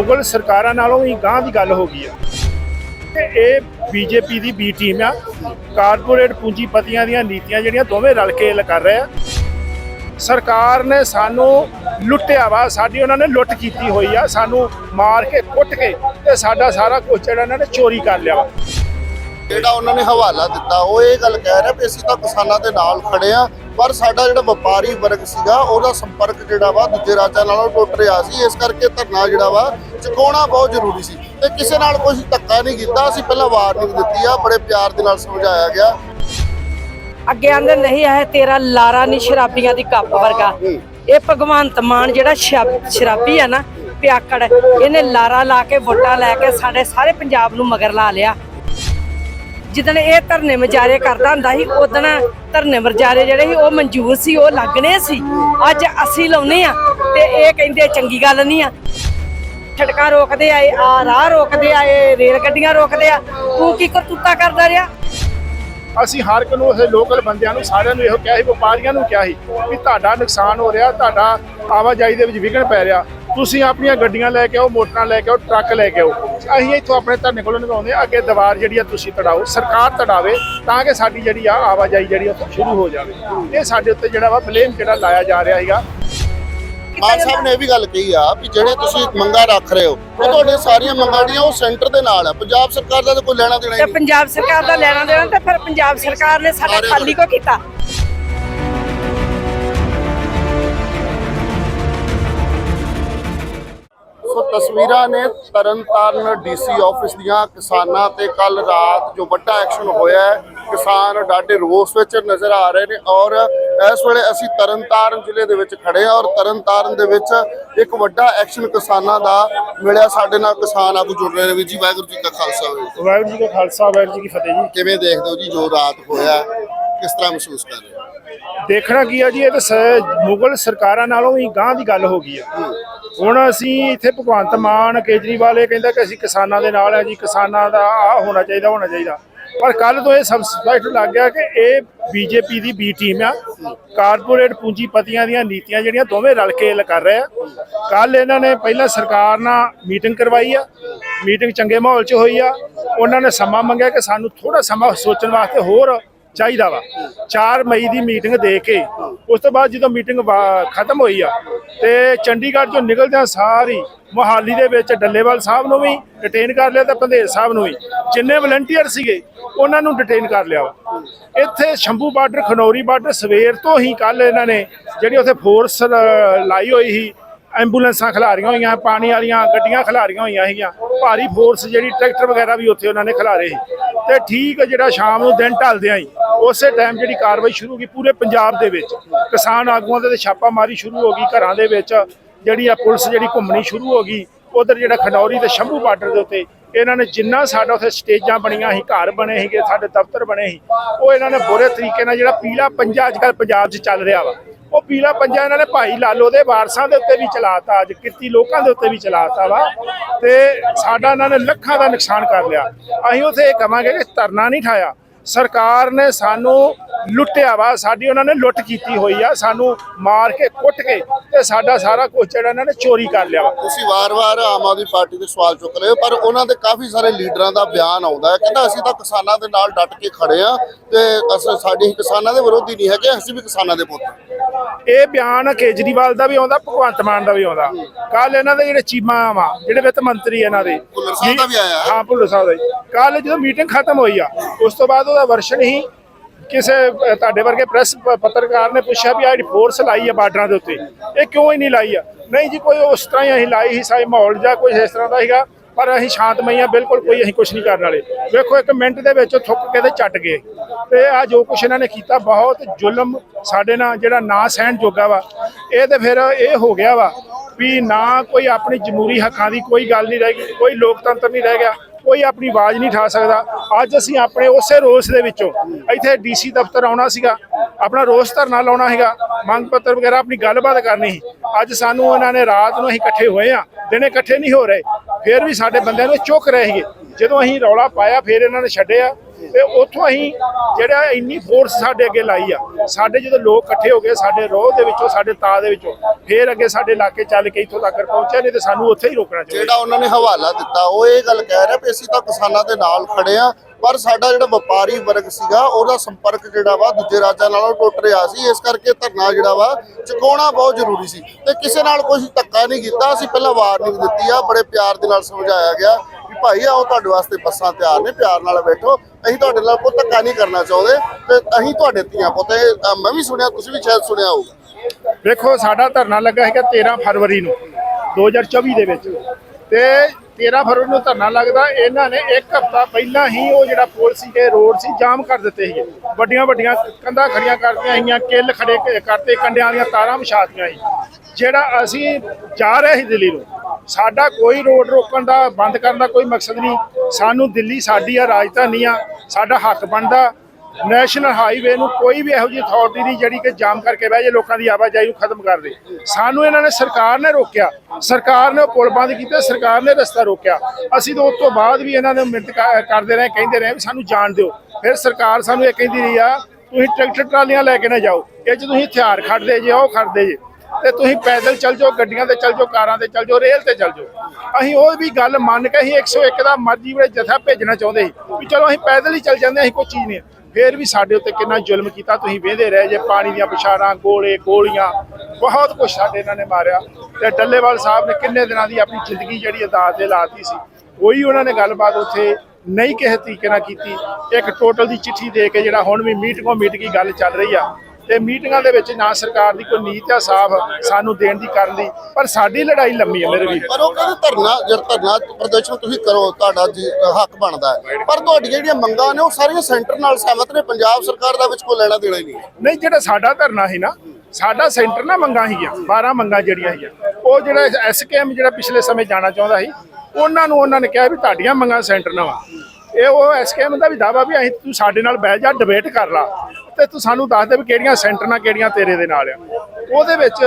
ਮੁਗਲ ਸਰਕਾਰਾਂ ਨਾਲੋਂ ਵੀ ਗਾਂਹ ਦੀ ਗੱਲ ਹੋ ਗਈ ਆ ਤੇ ਇਹ ਬੀਜੇਪੀ ਦੀ ਬੀ ਟੀਮ ਆ। ਕਾਰਪੋਰੇਟ ਪੂੰਜੀਪਤੀਆਂ ਦੀਆਂ ਨੀਤੀਆਂ ਜਿਹੜੀਆਂ ਦੋਵੇਂ ਰਲ ਕੇ ਇਹ ਕਰ ਰਹੇ ਆ। ਸਰਕਾਰ ਨੇ ਸਾਨੂੰ ਲੁੱਟਿਆ ਵਾ। ਸਾਡੀ ਉਹਨਾਂ ਨੇ ਲੁੱਟ ਕੀਤੀ ਹੋਈ ਆ। ਸਾਨੂੰ ਮਾਰ ਕੇ, ਕੁੱਟ ਕੇ ਤੇ ਸਾਡਾ ਸਾਰਾ ਕੁਝ ਜਿਹੜਾ ਇਹਨਾਂ ਨੇ ਚੋਰੀ ਕਰ ਲਿਆ ਵਾ। ਜਿਹੜਾ ਉਹਨਾਂ ਨੇ ਹਵਾਲਾ ਦਿੱਤਾ, ਉਹ ਇਹ ਗੱਲ ਕਹਿ ਰਿਹਾ ਵੀ ਅਸੀਂ ਤਾਂ ਕਿਸਾਨਾਂ ਦੇ ਨਾਲ ਖੜੇ ਆ। ਪਰ ਸਾਡਾ ਜਿਹੜਾ ਵਪਾਰੀ ਵਰਗ ਸੀਗਾ, ਉਹਦਾ ਸੰਪਰਕ ਜਿਹੜਾ ਵਾ ਦੂਜੇ ਰਾਜਾਂ ਨਾਲੋਂ ਟੁੱਟ ਰਿਹਾ ਸੀ। ਇਸ ਕਰਕੇ ਧਰਨਾ ਜਿਹੜਾ ਵਾ ਚੁਕਾਉਣਾ ਬਹੁਤ ਜ਼ਰੂਰੀ ਸੀ। ਤੇ ਕਿਸੇ ਨਾਲ ਕੋਈ ਧੱਕਾ ਨਹੀਂ ਕੀਤਾ। ਅਸੀਂ ਪਹਿਲਾਂ ਵਾਰਨਿੰਗ ਦਿੱਤੀ ਆ, ਬੜੇ ਪਿਆਰ ਦੇ ਨਾਲ ਸਮਝਾਇਆ ਗਿਆ। ਅੱਗੇ ਆਂਦੇ, ਨਹੀਂ, ਇਹ ਤੇਰਾ ਲਾਰਾ ਨਹੀਂ ਸ਼ਰਾਬੀਆਂ ਦੀ ਕੱਪ ਵਰਗਾ। ਇਹ ਭਗਵੰਤ ਮਾਨ ਜਿਹੜਾ ਸ਼ਰਾਬੀ ਆ ਨਾ, ਪਿਆਕੜ। ਇਹਨੇ ਲਾਰਾ ਲਾ ਕੇ ਵੋਟਾਂ ਲੈ ਕੇ ਸਾਡੇ ਸਾਰੇ ਪੰਜਾਬ ਨੂੰ ਮਗਰ ਲਾ ਲਿਆ। ਜਿੱਦਣ ਇਹ ਧਰਨੇ ਮਜਾਰੇ ਕਰਦਾ ਹੁੰਦਾ ਸੀ ਉਦਣ ਧਰਨੇ ਮਜਾਰੇ ਜਿਹੜੇ ਸੀ, ਉਹ ਮਨਜ਼ੂਰ ਸੀ, ਉਹ ਲੱਗਣੇ ਸੀ। ਅੱਜ ਅਸੀਂ ਲਾਉਨੇ ਆ ਤੇ ਇਹ ਕਹਿੰਦੇ ਚੰਗੀ ਗੱਲ ਨਹੀਂ ਆ। ਛੜਕਾਂ ਰੋਕਦੇ ਆਏ, ਆ ਰਾਹ ਰੋਕਦੇ ਆਏ, ਰੇਲ ਗੱਡੀਆਂ ਰੋਕਦੇ ਆ। ਤੂੰ ਕੀ ਕਰਤੂਤਾ ਕਰਦਾ ਰਿਹਾ? ਅਸੀਂ ਹਰ ਇੱਕ ਨੂੰ ਇਹ ਲੋਕਲ ਬੰਦਿਆਂ ਨੂੰ ਸਾਰਿਆਂ ਨੂੰ ਇਹੋ ਕਿਹਾ ਸੀ, ਵਪਾਰੀਆਂ ਨੂੰ ਕਿਹਾ ਸੀ ਵੀ ਤੁਹਾਡਾ ਨੁਕਸਾਨ ਹੋ ਰਿਹਾ, ਤੁਹਾਡਾ ਆਵਾਜਾਈ ਦੇ ਵਿੱਚ ਵਿਘਨ ਪੈ ਰਿਹਾ। ਤੁਸੀਂ ਆਪਣੀਆਂ ਗੱਡੀਆਂ ਲੈ ਕੇ ਆਓ, ਮੋਟਰਾਂ ਲੈ ਕੇ ਆਓ, ਟਰੱਕ ਲੈ ਕੇ ਆਓ। ਅਸੀਂ ਇੱਥੋਂ ਆਪਣੇ ਧਰਨੇ ਕੋਲੋਂ ਨਿਭਾਉਂਦੇ ਹਾਂ, ਅੱਗੇ ਦੀਵਾਰ ਜਿਹੜੀ ਆ ਤੁਸੀਂ ਤੜਾਓ, ਸਰਕਾਰ ਤੜਾਵੇ ਤਾਂ ਕਿ ਸਾਡੀ ਜਿਹੜੀ ਆ ਆਵਾਜਾਈ ਜਿਹੜੀ ਆ ਸ਼ੁਰੂ ਹੋ ਜਾਵੇ। ਇਹ ਸਾਡੇ ਉੱਤੇ ਜਿਹੜਾ ਵਾ ਬਲੇਮ ਜਿਹੜਾ ਲਾਇਆ ਜਾ ਰਿਹਾ ਹੈਗਾ ਮਾਨ ਸਾਹਿਬ ਨੇ ਇਹ ਵੀ ਗੱਲ ਕਹੀ ਆ ਵੀ ਜਿਹੜੇ ਤੁਸੀਂ ਮੰਗਾਂ ਰੱਖ ਰਹੇ ਹੋ ਉਹ ਤੁਹਾਡੇ ਸਾਰੀਆਂ ਮੰਗਾਂ ਜਿਹੜੀਆਂ ਉਹ ਸੈਂਟਰ ਦੇ ਨਾਲ ਆ। ਪੰਜਾਬ ਸਰਕਾਰ ਦਾ ਤਾਂ ਕੋਈ ਲੈਣਾ ਦੇਣਾ ਹੀ ਤੇ ਨਹੀਂ। ਪੰਜਾਬ ਸਰਕਾਰ ਦਾ ਲੈਣਾ ਦੇਣਾ ਤੇ ਫਿਰ ਪੰਜਾਬ ਸਰਕਾਰ ਨੇ ਸਾਡਾ ਖਾਲੀ ਕੋ ਕੀਤਾ? ਸੋ ਤਸਵੀਰਾਂ ਨੇ ਤਰਨਤਾਰਨ ਡੀਸੀ ਆਫਿਸ ਦੀਆਂ ਕਿਸਾਨਾਂ ਤੇ ਕੱਲ ਰਾਤ ਜੋ ਵੱਡਾ ਐਕਸ਼ਨ ਹੋਇਆ ਹੈ ਕਿਸਾਨ ਡਾਢੇ ਰੋਸ ਵਿੱਚ ਨਜ਼ਰ ਆ ਰਹੇ ਨੇ ਔਰ ਇਸ ਵੇਲੇ ਅਸੀਂ ਤਰਨਤਾਰਨ ਜ਼ਿਲ੍ਹੇ ਦੇ ਵਿੱਚ ਖੜੇ ਆ ਔਰ ਤਰਨਤਾਰਨ ਦੇ ਵਿੱਚ ਇੱਕ ਵੱਡਾ ਐਕਸ਼ਨ ਕਿਸਾਨਾਂ ਦਾ ਮਿਲਿਆ ਸਾਡੇ ਨਾਲ ਕਿਸਾਨ ਆਗੂ ਜੁੜ ਰਹੇ ਨੇ ਵੀ ਜੀ ਵਾਹਿਗੁਰੂ ਜੀ ਕਾ ਖਾਲਸਾ ਵਾਹਿਗੁਰੂ ਜੀ ਕਾ ਖਾਲਸਾ ਵਾਹਿਗੁਰੂ ਜੀ ਕੀ ਫਤਿਹ ਜੀ। ਕਿਵੇਂ ਦੇਖਦੇ ਹੋ ਜੀ ਜੋ ਰਾਤ ਹੋਇਆ ਕਿਸ ਤਰ੍ਹਾਂ ਮਹਿਸੂਸ ਕਰ ਰਹੇ ਹੋ? ਦੇਖਣਾ ਕੀ ਆ ਜੀ ਇਹ ਤਾਂ ਮੁਗਲ ਸਰਕਾਰਾਂ ਨਾਲੋਂ ਵੀ ਗਾਂਹ ਦੀ ਗੱਲ ਹੋ ਗਈ ਆ। ਹੁਣ ਅਸੀਂ ਇੱਥੇ ਭਗਵੰਤ ਮਾਨ ਕੇਜਰੀਵਾਲ ਇਹ ਕਹਿੰਦਾ ਕਿ ਅਸੀਂ ਕਿਸਾਨਾਂ ਦੇ ਨਾਲ ਆ ਜੀ, ਕਿਸਾਨਾਂ ਦਾ ਆ ਹੋਣਾ ਚਾਹੀਦਾ ਹੋਣਾ ਚਾਹੀਦਾ। ਪਰ ਕੱਲ ਤੋਂ ਇਹ ਸਭ ਸਪਸ਼ਟ ਲੱਗ ਗਿਆ ਕਿ ਇਹ ਬੀਜੇਪੀ ਦੀ ਬੀ ਟੀਮ ਆ। ਕਾਰਪੋਰੇਟ ਪੂੰਜੀਪਤੀਆਂ ਦੀਆਂ ਨੀਤੀਆਂ ਜਿਹੜੀਆਂ ਦੋਵੇਂ ਰਲ ਕੇ ਕਰ ਰਹੇ ਆ। ਕੱਲ ਇਹਨਾਂ ਨੇ ਪਹਿਲਾਂ ਸਰਕਾਰ ਨਾਲ ਮੀਟਿੰਗ ਕਰਵਾਈ ਆ। ਮੀਟਿੰਗ ਚੰਗੇ ਮਾਹੌਲ 'ਚ ਹੋਈ ਆ। ਉਹਨਾਂ ਨੇ ਸਮਾਂ ਮੰਗਿਆ ਕਿ ਸਾਨੂੰ ਥੋੜਾ ਸਮਾਂ ਸੋਚਣ ਵਾਸਤੇ ਹੋਰ ਚਾਹੀਦਾ ਵਾ। 4 ਮਈ ਦੀ ਮੀਟਿੰਗ ਦੇ ਕੇ, ਉਸ ਤੋਂ ਬਾਅਦ ਜਦੋਂ ਮੀਟਿੰਗ ਵਾ- ਖਤਮ ਹੋਈ ਆ, ਤੇ ਚੰਡੀਗੜ੍ਹ 'ਚੋਂ ਨਿਕਲਦਿਆਂ ਸਾਰੀ ਮੋਹਾਲੀ ਦੇ ਵਿੱਚ ਡੱਲੇਵਾਲ ਸਾਹਿਬ ਨੂੰ ਵੀ ਡਿਟੇਨ ਕਰ ਲਿਆ ਤੇ ਪੰਧੇਰ ਸਾਹਿਬ ਨੂੰ ਵੀ। ਜਿੰਨੇ ਵਲੰਟੀਅਰ ਸੀਗੇ, ਉਹਨਾਂ ਨੂੰ ਡਿਟੇਨ ਕਰ ਲਿਆ ਵਾ। ਇੱਥੇ ਸ਼ੰਭੂ ਬਾਰਡਰ, ਖਨੌਰੀ ਬਾਰਡਰ ਸਵੇਰ ਤੋਂ ਹੀ ਕੱਲ ਇਹਨਾਂ ਨੇ ਜਿਹੜੀ ਉੱਥੇ ਫੋਰਸ ਲਾਈ ਹੋਈ ਸੀ, ਐਂਬੂਲੈਂਸਾਂ ਖਿਲਾਰੀਆਂ ਹੋਈਆਂ, ਪਾਣੀ ਵਾਲੀਆਂ ਗੱਡੀਆਂ ਖਿਲਾਰੀਆਂ ਹੋਈਆਂ ਸੀਗੀਆਂ। ਭਾਰੀ ਫੋਰਸ ਜਿਹੜੀ ਟਰੈਕਟਰ ਵਗੈਰਾ ਵੀ ਉੱਥੇ ਉਹਨਾਂ ਨੇ ਖਿਲਾਰੇ ਸੀ। ਤੇ ਠੀਕ ਜਿਹੜਾ ਸ਼ਾਮ ਨੂੰ ਦਿਨ ਢਲਦਿਆਂ ਹੀ, ਉਸੇ ਟਾਈਮ ਜਿਹੜੀ ਕਾਰਵਾਈ ਸ਼ੁਰੂ ਹੋ ਗਈ ਪੂਰੇ ਪੰਜਾਬ ਦੇ ਵਿੱਚ। ਕਿਸਾਨ ਆਗੂਆਂ ਦੇ ਤੇ ਛਾਪਾਮਾਰੀ ਸ਼ੁਰੂ ਹੋ ਗਈ ਘਰਾਂ ਦੇ ਵਿੱਚ, ਜਿਹੜੀ ਆ ਪੁਲਿਸ ਜਿਹੜੀ ਘੁੰਮਣੀ ਸ਼ੁਰੂ ਹੋ ਗਈ, ਉਧਰ ਜਿਹੜਾ ਖਡੌਰੀ ਤੇ ਸ਼ੰਭੂ ਬਾਰਡਰ ਦੇ ਉੱਤੇ, ਇਹਨਾਂ ਨੇ ਜਿੰਨਾ ਸਾਡਾ ਉੱਥੇ ਸਟੇਜਾਂ ਬਣੀਆਂ ਸੀ, ਘਰ ਬਣੇ ਸੀਗੇ, ਸਾਡੇ ਦਫ਼ਤਰ ਬਣੇ ਸੀ, ਉਹ ਇਹਨਾਂ ਨੇ ਬੁਰੇ ਤਰੀਕੇ ਨਾਲ ਜਿਹੜਾ ਪੀਲਾ ਪੰਜਾ ਅੱਜ ਕੱਲ੍ਹ ਪੰਜਾਬ 'ਚ ਚੱਲ ਰਿਹਾ ਵਾ। ਉਹ ਪੀਲਾ ਪੰਜਾ ਇਹਨਾਂ ਨੇ ਭਾਈ ਲਾਲੋ ਦੇ ਵਾਰਸਾਂ ਦੇ ਉੱਤੇ ਵੀ ਚਲਾਤਾ ਅੱਜ ਕਿਰਤੀ ਲੋਕਾਂ ਦੇ ਉੱਤੇ ਵੀ ਚਲਾਤਾ ਵਾ, ਤੇ ਸਾਡਾ ਇਹਨਾਂ ਨੇ ਲੱਖਾਂ ਦਾ ਨੁਕਸਾਨ ਕਰ ਲਿਆ। ਅਸੀਂ ਉੱਥੇ ਇਹ ਕਵਾਂਗੇ ਕਿ ਧਰਨਾ ਨਹੀਂ ਠਾਇਆ। ਸਰਕਾਰ ਨੇ ਸਾਨੂੰ ਲੁੱਟਿਆ ਵਾ, ਸਾਡੀ ਉਹਨਾਂ ਨੇ ਲੁੱਟ ਕੀਤੀ ਹੋਈ ਆ, ਸਾਨੂੰ ਮਾਰ ਕੇ ਕੁੱਟ ਕੇ ਤੇ ਸਾਡਾ ਸਾਰਾ ਕੁਝ ਜਿਹੜਾ ਇਹਨਾਂ ਨੇ ਚੋਰੀ ਕਰ ਲਿਆ ਵਾ। ਤੁਸੀਂ ਵਾਰ-ਵਾਰ ਆਮ ਆਦਮੀ ਪਾਰਟੀ ਦੇ ਸਵਾਲ ਚੁੱਕ ਰਹੇ ਹੋ, ਪਰ ਉਹਨਾਂ ਦੇ ਕਾਫੀ ਸਾਰੇ ਲੀਡਰਾਂ ਦਾ ਬਿਆਨ ਆਉਂਦਾ ਹੈ, ਕਹਿੰਦਾ ਅਸੀਂ ਤਾਂ ਕਿਸਾਨਾਂ ਦੇ ਨਾਲ ਡਟ ਕੇ ਖੜੇ ਆ ਤੇ ਅਸੀਂ, ਸਾਡੇ ਕਿਸਾਨਾਂ ਦੇ ਵਿਰੋਧੀ ਨਹੀਂ ਹੈਗੇ, ਅਸੀਂ ਵੀ ਕਿਸਾਨਾਂ ਦੇ ਪੁੱਤ ਇਹ ਬਿਆਨ ਕੇਜਰੀਵਾਲ ਦਾ ਵੀ ਆਉਂਦਾ ਭਗਵੰਤ ਮਾਨ ਦਾ ਵੀ ਆਉਂਦਾ। ਕੱਲ ਇਹਨਾਂ ਦੇ ਜਿਹੜੇ ਚੀਮਾ ਵਾ ਜਿਹੜੇ ਵਿੱਤ ਮੰਤਰੀ ਇਹਨਾਂ ਦੇ। ਭੁੱਲਰ ਸਾਹਿਬ ਦਾ ਵੀ ਆਇਆ। ਹਾਂ ਭੁੱਲਰ ਸਾਹਿਬ ਦਾ ਕੱਲ ਜਦੋਂ ਮੀਟਿੰਗ ਖਤਮ ਹੋਈ ਆ ਉਸ ਤੋਂ ਬਾਅਦ ਉਹਦਾ ਵਰਸ਼ਨ ਹੀ ਕਿਸੇ ਤੁਹਾਡੇ ਵਰਗੇ ਪ੍ਰੈਸ ਪੱਤਰਕਾਰ ਨੇ ਪੁੱਛਿਆ ਵੀ ਆਹ ਜਿਹੜੀ ਫੋਰਸ ਲਾਈ ਆ ਬਾਰਡਰਾਂ ਦੇ ਉੱਤੇ ਇਹ ਕਿਉਂ ਹੀ ਨਹੀਂ ਲਾਈ ਆ? ਨਹੀਂ ਜੀ ਕੋਈ ਉਸ ਤਰ੍ਹਾਂ ਹੀ ਅਸੀਂ ਲਾਈ ਸੀ ਸਾਈ ਮਾਹੌਲ ਜਾਂ ਕੋਈ ਇਸ ਤਰ੍ਹਾਂ ਦਾ ਸੀਗਾ। ਪਰ ਅਸੀਂ ਸ਼ਾਂਤਮਈ ਆ ਬਿਲਕੁਲ ਕੋਈ ਅਸੀਂ ਕੁਝ ਨਹੀਂ ਕਰਨ ਵਾਲੇ। ਵੇਖੋ, ਇੱਕ ਮਿੰਟ ਦੇ ਵਿੱਚ ਉਹ ਥੁੱਕ ਕੇ ਤੇ ਚੱਟ ਗਏ। ਤੇ ਆ ਜੋ ਕੁਛ ਇਹਨਾਂ ਨੇ ਕੀਤਾ, ਬਹੁਤ ਜ਼ੁਲਮ ਸਾਡੇ ਨਾਲ ਜਿਹੜਾ ਨਾ ਸਹਿਣ ਜੋਗਾ ਵਾ, ਇਹ ਤੇ ਫਿਰ ਇਹ ਹੋ ਗਿਆ ਵਾ ਵੀ ਨਾ ਕੋਈ ਆਪਣੀ ਜਮਹੂਰੀ ਹੱਕਾਂ ਦੀ ਕੋਈ ਗੱਲ ਨਹੀਂ ਰਹਿ ਗਈ, ਕੋਈ ਲੋਕਤੰਤਰ ਨਹੀਂ ਰਹਿ ਗਿਆ। ਕੋਈ ਆਪਣੀ ਆਵਾਜ਼ ਨਹੀਂ ਠਾ ਸਕਦਾ। ਅੱਜ ਅਸੀਂ ਆਪਣੇ ਉਸੇ ਰੋਸ ਦੇ ਵਿੱਚੋਂ ਇੱਥੇ ਡੀਸੀ ਦਫ਼ਤਰ ਆਉਣਾ ਸੀਗਾ, ਆਪਣਾ ਰੋਸ ਧਰਨਾ ਲਾਉਣਾ ਸੀਗਾ, ਮੰਗ ਪੱਤਰ ਵਗੈਰਾ ਆਪਣੀ ਗੱਲਬਾਤ ਕਰਨੀ ਸੀ। ਅੱਜ ਸਾਨੂੰ ਉਹਨਾਂ ਨੇ ਰਾਤ ਨੂੰ ਅਸੀਂ ਇਕੱਠੇ ਹੋਏ ਆ ਦਿਨੇ ਇਕੱਠੇ ਨਹੀਂ ਹੋ ਰਹੇ, ਫਿਰ ਵੀ ਸਾਡੇ ਬੰਦਿਆਂ ਨੂੰ ਚੁੱਕ ਰਹੇ ਸੀਗੇ। ਜਦੋਂ ਅਸੀਂ ਰੌਲਾ ਪਾਇਆ, ਫਿਰ ਇਹਨਾਂ ਨੇ ਛੱਡਿਆ। ਤੇ ਉੱਥੋਂ ਅਸੀਂ ਜਿਹੜਾ ਇੰਨੀ ਫੋਰਸ ਸਾਡੇ ਅੱਗੇ ਲਾਈ ਆ। ਸਾਡੇ ਜਦੋਂ ਲੋਕ ਇਕੱਠੇ ਹੋ ਗਏ, ਸਾਡੇ ਰੋਹ ਦੇ ਵਿੱਚੋਂ, ਸਾਡੇ ਤਾ ਦੇ ਵਿੱਚੋਂ, ਫੇਰ ਅੱਗੇ ਸਾਡੇ ਇਲਾਕੇ ਚੱਲ ਕੇ ਇੱਥੋਂ ਤੱਕ ਪਹੁੰਚਿਆ, ਨਹੀਂ ਤੇ ਸਾਨੂੰ ਉੱਥੇ ਹੀ ਰੋਕਣਾ ਚਾਹੀਦਾ। ਜਿਹੜਾ ਉਹਨਾਂ ਨੇ ਹਵਾਲਾ ਦਿੱਤਾ, ਉਹ ਇਹ ਗੱਲ ਕਹਿ ਰਿਹਾ ਵੀ ਅਸੀਂ ਤਾਂ ਕਿਸਾਨਾਂ ਦੇ ਨਾਲ ਖੜੇ ਆ, ਪਰ ਸਾਡਾ ਜਿਹੜਾ ਵਪਾਰੀ ਵਰਗ ਸੀਗਾ, ਉਹਦਾ ਸੰਪਰਕ ਜਿਹੜਾ ਵਾ ਦੂਜੇ ਰਾਜਾਂ ਨਾਲੋਂ ਟੁੱਟ ਰਿਹਾ ਸੀ। ਇਸ ਕਰਕੇ ਧਰਨਾ ਜਿਹੜਾ ਵਾ ਚੁਕਾਉਣਾ ਬਹੁਤ ਜ਼ਰੂਰੀ ਸੀ। ਤੇ ਕਿਸੇ ਨਾਲ ਕੋਈ ਧੱਕਾ ਨਹੀਂ ਕੀਤਾ, ਅਸੀਂ ਪਹਿਲਾਂ ਵਾਰਨਿੰਗ ਦਿੱਤੀ ਆ, ਬੜੇ ਪਿਆਰ ਦੇ ਨਾਲ ਸਮਝਾਇਆ ਗਿਆ ਵੀ ਭਾਈ ਆਓ, ਤੁਹਾਡੇ ਵਾਸਤੇ ਬੱਸਾਂ ਤਿਆਰ ਨੇ, ਪਿਆਰ ਨਾਲ ਬੈਠੋ। ਅਸੀਂ ਤੁਹਾਡੇ ਨਾਲ ਕੋਈ ਧੱਕਾ ਨਹੀਂ ਕਰਨਾ ਚਾਹੁੰਦੇ ਤੇ ਅਸੀਂ ਤੁਹਾਡੇ ਧੀਆਂ ਪੁੱਤ ਇਹ, ਅ, ਮੈਂ ਵੀ ਸੁਣਿਆ ਤੁਸੀਂ ਵੀ ਸ਼ਾਇਦ ਸੁਣਿਆ ਹੋਊਗਾ। ਵੇਖੋ ਸਾਡਾ ਧਰਨਾ ਲੱਗਾ ਹੈਗਾ 13 ਫਰਵਰੀ ਨੂੰ 2024 ਦੇ ਵਿੱਚ। ਤੇ 13 ਫਰਵਰੀ ਨੂੰ ਧਰਨਾ ਲੱਗਦਾ ਇਹਨਾਂ ਨੇ ਇੱਕ ਹਫ਼ਤਾ ਪਹਿਲਾਂ ਹੀ ਉਹ ਜਿਹੜਾ ਪੁਲ ਸੀ ਤੇ ਰੋਡ ਸੀ ਜਾਮ ਕਰ ਦਿੱਤੇ ਸੀਗੇ। ਵੱਡੀਆਂ ਵੱਡੀਆਂ ਕੰਧਾਂ ਖੜੀਆਂ ਕਰਤੀਆਂ ਸੀਗੀਆਂ ਕਿੱਲ ਖੜੇ ਕ- ਕਰਤੇ ਕੰਡਿਆਂ ਦੀਆਂ ਤਾਰਾਂ ਵਿਛਾਤੀਆਂ ਸੀ। ਜਿਹੜਾ ਅਸੀਂ ਜਾ ਰਹੇ ਸੀ ਦਿੱਲੀ ਨੂੰ, ਸਾਡਾ ਕੋਈ ਰੋਡ ਰੋਕਣ ਦਾ, ਬੰਦ ਕਰਨ ਦਾ ਕੋਈ ਮਕਸਦ ਨਹੀਂ। ਸਾਨੂੰ ਦਿੱਲੀ ਸਾਡੀ ਆ, ਰਾਜਧਾਨੀ ਆ, ਸਾਡਾ ਹੱਕ ਬਣਦਾ। ਨੈਸ਼ਨਲ ਹਾਈਵੇ ਨੂੰ ਕੋਈ ਵੀ ਇਹੋ ਜਿਹੀ ਅਥਾਰਟੀ ਨਹੀਂ ਜਿਹੜੀ ਕਿ ਜਾਮ ਕਰਕੇ ਬਹਿ ਜੇ ਲੋਕਾਂ ਦੀ ਆਵਾਜਾਈ ਨੂੰ ਖਤਮ ਕਰ ਦੇ। ਸਾਨੂੰ ਇਹਨਾਂ ਨੇ, ਸਰਕਾਰ ਨੇ ਰੋਕਿਆ। ਸਰਕਾਰ ਨੇ ਉਹ ਪੁਲ ਬੰਦ ਕੀਤਾ, ਸਰਕਾਰ ਨੇ ਰਸਤਾ ਰੋਕਿਆ। ਅਸੀਂ ਤਾਂ ਉਸ ਤੋਂ ਬਾਅਦ ਵੀ ਇਹਨਾਂ ਨੇ ਮਿੰਟ ਕਰਦੇ ਰਹੇ, ਕਹਿੰਦੇ ਰਹੇ ਵੀ ਸਾਨੂੰ ਜਾਣ ਦਿਓ। ਫਿਰ ਸਰਕਾਰ ਸਾਨੂੰ ਇਹ ਕਹਿੰਦੀ ਰਹੀ ਆ, ਤੁਸੀਂ ਟਰੈਕਟਰ ਟਰਾਲੀਆਂ ਲੈ ਕੇ ਨਾ ਜਾਓ। ਇਹ 'ਚ ਤੁਸੀਂ ਹਥਿਆਰ ਖੜਦੇ ਜੇ, ਉਹ ਖੜਦੇ ਜੇ। ਤੇ ਤੁਸੀਂ ਪੈਦਲ ਚੱਲ ਜਾਓ, ਗੱਡੀਆਂ ਤੇ ਚੱਲ ਜਾਓ, ਕਾਰਾਂ ਤੇ ਚੱਲ ਜਾਓ, ਰੇਲ ਤੇ ਚੱਲ ਜਾਓ। ਅਸੀਂ ਉਹ ਵੀ ਗੱਲ ਮੰਨ ਕੇ ਅਸੀਂ 101 ਦਾ ਮਰਜ਼ੀ ਵੇਲੇ ਜਥਾ ਭੇਜਣਾ ਚਾਹੁੰਦੇ ਸੀ ਵੀ ਚਲੋ ਅਸੀਂ ਪੈਦਲ ਹੀ ਚੱਲ ਜਾਂਦੇ ਅਸੀਂ ਕੋਈ ਚੀਜ਼ ਨਹੀਂ। ਫੇਰ ਵੀ ਸਾਡੇ ਉੱਤੇ ਕਿੰਨਾ ਜ਼ੁਲਮ ਕੀਤਾ, ਤੁਸੀਂ ਵੇਂਦੇ ਰਹੇ ਜੇ ਪਾਣੀ ਦੀਆਂ ਪਿਛਾੜਾਂ ਗੋਲੇ, ਗੋਲੀਆਂ, ਬਹੁਤ ਕੁਝ ਸਾਡੇ ਇਹਨਾਂ ਨੇ ਮਾਰਿਆ। ਤੇ ਡੱਲੇਵਾਲ ਸਾਹਿਬ ਨੇ ਕਿੰਨੇ ਦਿਨਾਂ ਦੀ ਆਪਣੀ ਜ਼ਿੰਦਗੀ ਜਿਹੜੀ ਅਦਾਲਤ ਤੇ ਲਾਤੀ ਸੀ ਕੋਈ ਉਹਨਾਂ ਨੇ ਗੱਲਬਾਤ ਉੱਥੇ ਨਹੀਂ ਕਿਸੇ ਤਰੀਕੇ ਨਾਲ ਕੀਤੀ। ਇੱਕ ਟੋਟਲ ਦੀ ਚਿੱਠੀ ਦੇ ਕੇ ਜਿਹੜਾ ਹੁਣ ਵੀ ਮੀਟਿੰਗੋਂ ਮੀਟਿੰਗ ਗੱਲ ਚੱਲ ਰਹੀ ਆ। ਤੇ ਮੀਟਿੰਗਾਂ ਦੇ ਵਿੱਚ ਨਾ ਸਰਕਾਰ ਦੀ ਕੋਈ ਨੀਤ ਆ ਸਾਫ਼ ਸਾਨੂੰ ਦੇਣ ਦੀ ਕਰਨ ਦੀ ਪਰ ਸਾਡੀ ਲੜਾਈ ਲੰਮੀ ਹੈ ਮੇਰੇ ਵੀਰ। ਪਰ ਉਹ ਕਹਿੰਦੇ ਧਰਨਾ ਜਦ ਧਰਨਾ ਪ੍ਰਦਰਸ਼ਨ ਤੁਸੀਂ ਕਰੋ ਤੁਹਾਡਾ ਹੱਕ ਬਣਦਾ ਹੈ। ਪਰ ਤੁਹਾਡੀਆਂ ਜਿਹੜੀਆਂ ਮੰਗਾਂ ਨੇ ਉਹ ਸਾਰੀਆਂ ਸੈਂਟਰ ਨਾਲ ਸਹਿਮਤ ਨੇ ਪੰਜਾਬ ਸਰਕਾਰ ਦਾ ਵਿੱਚ ਕੋਈ ਲੈਣਾ ਦੇਣਾ ਹੀ ਨਹੀਂ ਹੈ। ਨਹੀਂ ਜਿਹੜਾ ਸਾਡਾ ਧਰਨਾ ਸੀ ਨਾ ਸਾਡਾ ਸੈਂਟਰ ਨਾ ਮੰਗਾਂ ਸੀਗੀਆਂ 12 ਮੰਗਾਂ ਜਿਹੜੀਆਂ ਸੀਗੀਆਂ ਉਹ ਜਿਹੜਾ ਐਸਕੇਐਮ ਜਿਹੜਾ ਪਿਛਲੇ ਸਮੇਂ ਜਾਣਾ ਚਾਹੁੰਦਾ ਸੀ ਉਹਨਾਂ ਨੂੰ ਉਹਨਾਂ ਨੇ ਕਿਹਾ ਵੀ ਤੁਹਾਡੀਆਂ ਮੰਗਾਂ ਸੈਂਟਰ ਨਾਲ ਵਾ ਇਹ ਉਹ ਐਸਕੇਐਮ ਦਾ ਵੀ ਦਾਵਾ ਵੀ ਅਸੀਂ ਤੂੰ ਸਾਡੇ ਨਾਲ ਬਹਿ ਜਾ ਡਿਬੇਟ ਕਰ ਲਾ ਤੇ ਤੂੰ ਸਾਨੂੰ ਦੱਸ ਦੇ ਵੀ ਕਿਹੜੀਆਂ ਸੈਂਟਰ ਨਾਲ ਕਿਹੜੀਆਂ ਤੇਰੇ ਦੇ ਨਾਲ ਆ। ਉਹਦੇ ਵਿੱਚ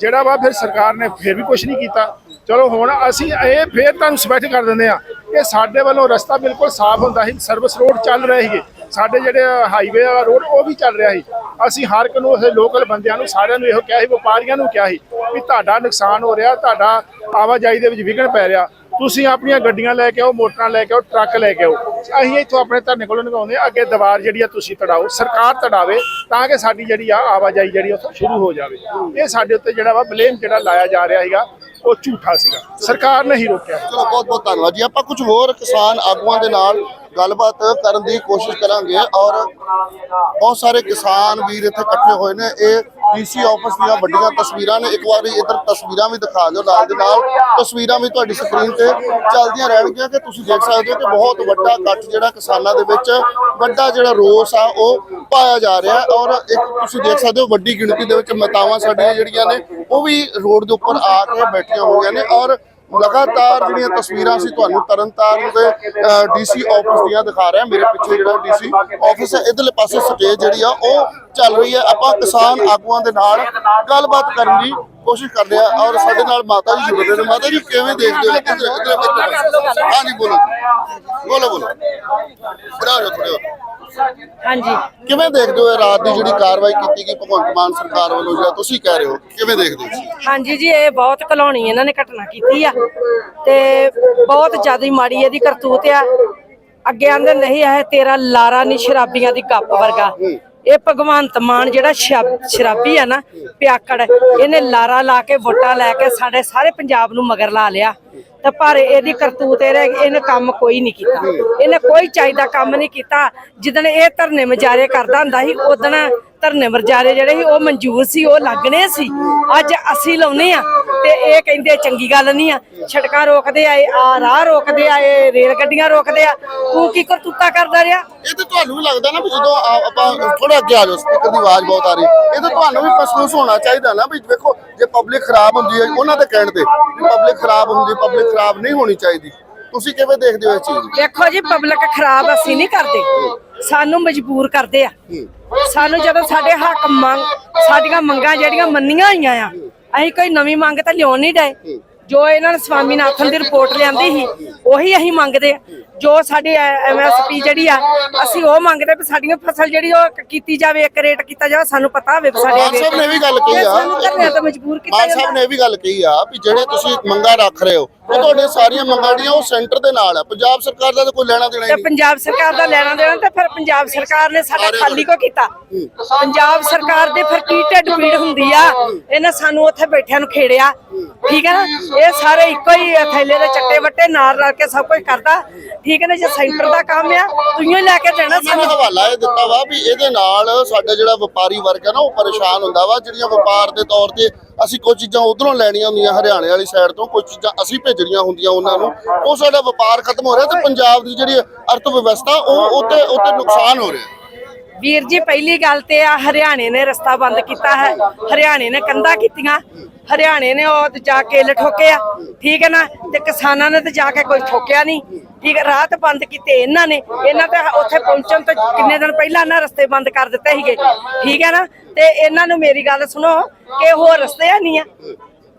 ਜਿਹੜਾ ਵਾ ਫਿਰ ਸਰਕਾਰ ਨੇ ਫਿਰ ਵੀ ਕੁਝ ਨਹੀਂ ਕੀਤਾ। ਚਲੋ ਹੁਣ ਅਸੀਂ ਇਹ ਫੇਰ ਤੁਹਾਨੂੰ ਸਪੈਸ਼ਲ ਕਰ ਦਿੰਦੇ ਆ ਕਿ ਸਾਡੇ ਵੱਲੋਂ ਰਸਤਾ ਬਿਲਕੁਲ ਸਾਫ਼ ਹੁੰਦਾ ਸੀ ਸਰਵਿਸ ਰੋਡ ਚੱਲ ਰਹੇ ਸੀਗੇ ਸਾਡੇ ਜਿਹੜੇ ਹਾਈਵੇ ਵਾਲਾ ਰੋਡ ਉਹ ਵੀ ਚੱਲ ਰਿਹਾ ਸੀ। ਅਸੀਂ ਹਰ ਇੱਕ ਨੂੰ ਉਸੇ ਲੋਕਲ ਬੰਦਿਆਂ ਨੂੰ ਸਾਰਿਆਂ ਨੂੰ ਇਹੋ ਕਿਹਾ ਸੀ, ਵਪਾਰੀਆਂ ਨੂੰ ਕਿਹਾ ਸੀ ਵੀ ਤੁਹਾਡਾ ਨੁਕਸਾਨ ਹੋ ਰਿਹਾ, ਤੁਹਾਡਾ ਆਵਾਜਾਈ ਦੇ ਵਿੱਚ ਵਿਘਨ ਪੈ ਰਿਹਾ। ਤੁਸੀਂ ਆਪਣੀਆਂ ਗੱਡੀਆਂ ਲੈ ਕੇ ਆਓ ਮੋਟਰਾਂ ਲੈ ਕੇ ਆਓ ਟਰੱਕ ਲੈ ਕੇ ਆਓ। ਅਸੀਂ ਇੱਥੋਂ ਆਪਣੇ ਧਰਨੇ ਕੋਲੋਂ ਨਿਕਾਉਂਦੇ ਹਾਂ, ਅੱਗੇ ਦੀਵਾਰ ਜਿਹੜੀ ਆ ਤੁਸੀਂ ਤੜਾਓ ਸਰਕਾਰ ਤੜਾਵੇ ਤਾਂ ਕਿ ਸਾਡੀ ਜਿਹੜੀ ਆ ਆਵਾਜਾਈ ਜਿਹੜੀ ਉੱਥੋਂ ਸ਼ੁਰੂ ਹੋ ਜਾਵੇ। ਇਹ ਸਾਡੇ ਉੱਤੇ ਜਿਹੜਾ ਵਾ ਬਲੇਮ ਜਿਹੜਾ ਲਾਇਆ ਜਾ ਰਿਹਾ ਸੀਗਾ ਉਹ ਝੂਠਾ ਸੀਗਾ। ਸਰਕਾਰ ਨੇ ਹੀ ਰੋਕਿਆ। ਚਲੋ ਬਹੁਤ ਬਹੁਤ ਧੰਨਵਾਦ ਜੀ। ਆਪਾਂ ਕੁਝ ਹੋਰ ਕਿਸਾਨ ਆਗੂਆਂ ਦੇ ਨਾਲ ਗੱਲਬਾਤ ਕਰਨ ਦੀ ਕੋਸ਼ਿਸ਼ ਕਰਾਂਗੇ ਔਰ ਬਹੁਤ ਸਾਰੇ ਕਿਸਾਨ ਵੀਰ ਇੱਥੇ ਇਕੱਠੇ ਹੋਏ ਨੇ। ਇਹ ਡੀਸੀ ਆਫਿਸ ਦੀਆਂ ਵੱਡੀਆਂ ਤਸਵੀਰਾਂ ਨੇ। ਇੱਕ ਵਾਰੀ ਇਧਰ ਤਸਵੀਰਾਂ ਵੀ ਦਿਖਾ ਦਿਓ ਨਾਲ ਦੇ ਨਾਲ। ਤਸਵੀਰਾਂ ਵੀ ਤੁਹਾਡੀ ਸਕਰੀਨ ਤੇ ਚੱਲਦੀਆਂ ਰਹਿਣਗੀਆਂ ਕਿ ਤੁਸੀਂ ਦੇਖ ਸਕਦੇ ਹੋ ਕਿ ਬਹੁਤ ਵੱਡਾ ਇਕੱਠ ਜਿਹੜਾ ਕਿਸਾਨਾਂ ਦੇ ਵਿੱਚ ਵੱਡਾ ਜਿਹੜਾ ਰੋਸ ਆ, ਉਹ ਪਾਇਆ ਜਾ ਰਿਹਾ ਔਰ ਇੱਕ ਤੁਸੀਂ ਦੇਖ ਸਕਦੇ ਹੋ ਵੱਡੀ ਗਿਣਤੀ ਦੇ ਵਿੱਚ ਮਾਤਾਵਾਂ ਸਾਡੀਆਂ ਜਿਹੜੀਆਂ ਨੇ, ਉਹ ਵੀ ਰੋਡ ਦੇ ਉੱਪਰ ਆ ਕੇ ਬੈਠੀਆਂ ਹੋਈਆਂ ਨੇ ਔਰ ਲਗਾਤਾਰ ਜਿਹੜੀਆਂ ਤਸਵੀਰਾਂ ਸੀ ਤੁਹਾਨੂੰ ਤਰਨਤਾਰਨ ਦੇ ਡੀਸੀ ਆਫਿਸ ਦੀਆਂ ਦਿਖਾ ਰਿਹਾ ਮੇਰੇ ਪਿੱਛੇ ਜਿਹੜਾ ਡੀਸੀ ਆਫਿਸ ਹੈ। ਇਧਰਲੇ ਪਾਸੇ ਸਟੇਜ ਜਿਹੜੀ ਆ, ਉਹ ਚੱਲ ਰਹੀ ਹੈ। ਆਪਾਂ ਕਿਸਾਨ ਆਗੂਆਂ ਦੇ ਨਾਲ ਗੱਲਬਾਤ ਕਰਨ ਦੀ ਕੋਸ਼ਿਸ਼ ਕਰਦੇ ਆ ਔਰ ਸਾਡੇ ਨਾਲ ਮਾਤਾ ਜੀ ਜੁੜ ਰਹੇ ਨੇ। ਮਾਤਾ ਜੀ ਕਿਵੇਂ ਦੇਖਦੇ ਹੋ? ਇੱਧਰ ਇੱਧਰ ਇੱਧਰ ਹਾਂਜੀ ਬੋਲੋ ਬੋਲੋ ਬੋਲੋ। ਬਰਾਓ ਥੋੜੇ ਹਾਂਜੀ। ਕਿਵੇਂ ਦੇਖਦੇ ਹੋ ਇਹ ਰਾਤ ਦੀ ਜਿਹੜੀ ਕਾਰਵਾਈ ਕੀਤੀ ਗਈ ਭਗਵੰਤ ਮਾਨ ਸਰਕਾਰ ਵੱਲੋਂ ਜਿਹੜਾ ਤੁਸੀਂ ਕਹਿ ਰਹੇ ਹੋ? ਕਿਵੇਂ ਦੇਖਦੇ ਹੋ? ਹਾਂਜੀ ਜੀ ਇਹ ਬਹੁਤ ਘਲਾਉਣੀ ਇਹਨਾਂ ਨੇ ਘਟਨਾ ਕੀਤੀ ਆ। ਤੇ ਬਹੁਤ ਜ਼ਿਆਦਾ ਮਾੜੀ ਇਹਦੀ ਕਰਤੂਤ ਆ। ਅੱਗੇ ਆਂਦੇ ਨਹੀਂ ਇਹ ਤੇਰਾ ਲਾਰਾ ਨਹੀਂ ਸ਼ਰਾਬੀਆਂ ਦੀ ਕੱਪ ਵਰਗਾ। ਇਹ ਭਗਵੰਤ ਮਾਨ ਜਿਹੜਾ ਸ਼ਰਾਬ- ਸ਼ਰਾਬੀ ਆ ਨਾ, ਪਿਆਕੜ, ਇਹਨੇ ਲਾਰਾ ਲਾ ਕੇ ਵੋਟਾਂ ਲੈ ਕੇ ਸਾਡੇ ਸਾਰੇ ਪੰਜਾਬ ਨੂੰ ਮਗਰ ਲਾ ਲਿਆ। ਤੇ ਪਰ ਇਹਦੀ ਕਰਤੂਤ ਇਹ ਰਹਿ ਗਈ, ਇਹਨੇ ਕੰਮ ਕੋਈ ਨਹੀਂ ਕੀਤਾ। ਇਹਨੇ ਕੋਈ ਚਾਹੀਦਾ ਕੰਮ ਨਹੀਂ ਕੀਤਾ। ਜਿੱਦਣ ਇਹ ਧਰਨੇ ਮਜਾਰੇ ਕਰਦਾ ਹੁੰਦਾ ਸੀ ਉਦਣ ਧਰਨੇ ਮਰਜਾਰੇ ਜਿਹੜੇ ਸੀ ਉਹ ਮਨਜ਼ੂਰ ਸੀ ਉਹ ਲੱਗਣੇ ਸੀ। ਅੱਜ ਅਸੀਂ ਲਾਉਨੇ ਆ ਤੇ ਇਹ ਕਹਿੰਦੇ ਚੰਗੀ ਗੱਲ ਨਹੀਂ ਆ। ਛੜਕਾਂ ਰੋਕਦੇ ਆ ਆ ਰਾਹ ਰੋਕਦੇ ਆ ਰੇਲ ਗੱਡੀਆਂ ਰੋਕਦੇ ਆ। ਤੂੰ ਕੀ ਕਰਤੂਤਾ ਕਰਦਾ ਰਿਹਾ? ਇਹ ਤਾਂ ਤੁਹਾਨੂੰ ਵੀ ਲੱਗਦਾ ਨਾ ਵੀ ਜਦੋਂ ਆ- ਆਪਾਂ ਥੋੜਾ ਅੱਗੇ ਆ ਜਾਓ ਸਪੀਕਰ ਦੀ ਆਵਾਜ਼ ਬਹੁਤ ਆ ਰਹੀ। ਇਹ ਤਾਂ ਤੁਹਾਨੂੰ ਵੀ ਮਹਿਸੂਸ ਹੋਣਾ ਚਾਹੀਦਾ ਨਾ ਵੀ ਵੇਖੋ ਜੇ ਪਬਲਿਕ ਖਰਾਬ ਹੁੰਦੀ ਹੈ ਉਹਨਾਂ ਦੇ ਕਹਿਣ ਤੇ ਪਬਲਿਕ ਖਰਾਬ ਹੁੰਦੀ ਪਬਲਿਕ ਖਰਾਬ ਨਹੀਂ ਹੋਣੀ ਚਾਹੀਦੀ। ਤੁਸੀਂ ਕਿਵੇਂ ਦੇਖਦੇ ਹੋ ਇਸ ਚੀਜ਼ ਨੂੰ? ਦੇਖੋ ਜੀ ਪਬਲਿਕ ਖਰਾਬ ਅਸੀਂ ਨਹੀਂ ਕਰਦੇ। ਸਾਨੂੰ ਮਜਬੂਰ ਕਰਦੇ ਆ। ਸਾਨੂੰ ਜਦੋਂ ਸਾਡੇ ਹੱਕ ਮੰਗ ਸਾਡੀਆਂ ਮੰਗਾਂ ਜਿਹੜੀਆਂ ਮੰਨੀਆਂ ਹੋਈਆਂ ਆ ਅਸੀਂ ਕੋਈ ਨਵੀਂ ਮੰਗ ਤਾਂ ਲਿਆਉਣ ਨਹੀਂ ਡਏ। ਜੋ ਇਹਨਾਂ ਨੇ ਸਵਾਮੀਨਾਥਨ ਦੀ ਰਿਪੋਰਟ ਲਿਆਂਦੀ ਸੀ ਉਹੀ ਅਸੀਂ ਮੰਗਦੇ ਆ। ਜੋ ਸਾਡੀ ਐਮਐਸਪੀ ਜਿਹੜੀ ਆ ਅਸੀਂ ਉਹ ਮੰਗਦੇ ਵੀ ਸਾਡੀਆਂ ਫਸਲ ਜਿਹੜੀ ਉਹ ਕੀਤੀ ਜਾਵੇ ਇੱਕ ਰੇਟ ਕੀਤਾ ਜਾਵੇ ਸਾਨੂੰ ਪਤਾ ਹੋਵੇ ਸਾਡੇ ਮਾਨ ਸਾਹਿਬ ਨੇ ਵੀ ਗੱਲ ਕਹੀ ਆ। ਸਾਨੂੰ ਧਰਨੇ ਤੋਂ ਮਜਬੂਰ ਕੀਤਾ ਮਾਨ ਸਾਹਿਬ ਨੇ ਵੀ ਗੱਲ ਕਹੀ ਆ ਵੀ ਜਿਹੜੇ ਤੁਸੀਂ ਮੰਗਾਂ ਰੱਖ ਰਹੇ ਹੋ ਉਹ ਤੁਹਾਡੇ ਸਾਰੀਆਂ ਮੰਗਾਂ ਜਿਹੜੀਆਂ ਉਹ ਸੈਂਟਰ ਦੇ ਨਾਲ ਆ। ਪੰਜਾਬ ਸਰਕਾਰ ਦਾ ਤਾਂ ਕੋਈ ਲੈਣਾ ਦੇਣਾ ਹੀ ਨਹੀਂ। ਪੰਜਾਬ ਸਰਕਾਰ ਦਾ ਲੈਣਾ ਦੇਣਾ ਤੇ ਫਿਰ ਪੰਜਾਬ ਸਰਕਾਰ ਨੇ ਸਾਡਾ ਖਾਲੀ ਕੋ ਕੀਤਾ? ਪੰਜਾਬ ਸਰਕਾਰ ਦੇ ਫਿਰ ਕੀ ਢਿੱਡ ਪੀੜ ਹੁੰਦੀ ਆ? ਇਹਨੇ ਸਾਨੂੰ ਉੱਥੇ ਬੈਠਿਆਂ ਨੂੰ ਖੇੜਿਆ। ਠੀਕ ਹੈ ਨਾ? ਇਹ ਸਾਰੇ ਇੱਕੋ ਹੀ ਥੈਲੇ ਦੇ ਚੱਟੇ ਵੱਟੇ ਨਾਲ ਰਲ ਕੇ ਸਭ ਕੁਝ ਕਰਦਾ। ਠੀਕ ਹੈ ਨਾ ਜੇ ਸੈਂਟਰ ਦਾ ਕੰਮ ਆ ਤੁਸੀਂ ਲੈ ਕੇ ਦੇਣਾ ਸਾਨੂੰ। ਹਵਾਲਾ ਇਹ ਦਿੱਤਾ ਵਾ ਵੀ ਇਹਦੇ ਨਾਲ ਸਾਡਾ ਜਿਹੜਾ ਵਪਾਰੀ ਵਰਗ ਹੈ ਨਾ ਉਹ ਪਰੇਸ਼ਾਨ ਹੁੰਦਾ ਵਾ ਜਿਹੜੀਆਂ ਵਪਾਰ ਦੇ ਤੌਰ ਤੇ ਅਸੀਂ ਕੁਝ ਚੀਜ਼ਾਂ ਉਧਰੋਂ ਲੈਣੀਆਂ ਹੁੰਦੀਆਂ ਹਰਿਆਣੇ ਵਾਲੀ ਸਾਈਡ ਤੋਂ ਕੁਝ ਚੀਜ਼ਾਂ ਅਸੀਂ ਭੇਜਣੀਆਂ ਹੁੰਦੀਆਂ ਉਹਨਾਂ ਨੂੰ। ਉਹ ਸਾਡਾ ਵਪਾਰ ਖਤਮ ਹੋ ਰਿਹਾ ਤੇ ਪੰਜਾਬ ਦੀ ਜਿਹੜੀ ਅਰਥ ਵਿਵਸਥਾ ਉਹ ਉੱਤੇ ਉੱਤੇ ਨੁਕਸਾਨ ਹੋ ਰਿਹਾ। ਵੀਰ ਜੀ ਪਹਿਲੀ ਗੱਲ ਤੇ ਆ ਹਰਿਆਣੇ ਨੇ ਰਸਤਾ ਬੰਦ ਕੀਤਾ ਹੈ ਹਰਿਆਣੇ ਨੇ ਕੰਧਾਂ ਕੀਤੀਆਂ। ਹਰਿਆਣੇ ਨੇ ਉਹ ਤੇ ਜਾ ਕੇ ਠੋਕੇ ਆ ਠੀਕ ਹੈ ਨਾ? ਤੇ ਕਿਸਾਨਾਂ ਨੇ ਤੇ ਜਾ ਕੇ ਕੋਈ ਠੋਕਿਆ ਨਹੀਂ। ਠੀਕ ਹੈ ਰਾਤ ਬੰਦ ਕੀਤੇ ਇਹਨਾਂ ਨੇ। ਇਹਨਾਂ ਤੇ ਉੱਥੇ ਪਹੁੰਚਣ ਤੋਂ ਕਿੰਨੇ ਦਿਨ ਪਹਿਲਾਂ ਇਹਨਾਂ ਰਸਤੇ ਬੰਦ ਕਰ ਦਿੱਤੇ ਸੀਗੇ। ਠੀਕ ਹੈ ਨਾ? ਤੇ ਇਹਨਾਂ ਨੂੰ ਮੇਰੀ ਗੱਲ ਸੁਣੋ ਕਿ ਹੋਰ ਰਸਤੇ ਹੈ ਨਹੀਂ ਆ।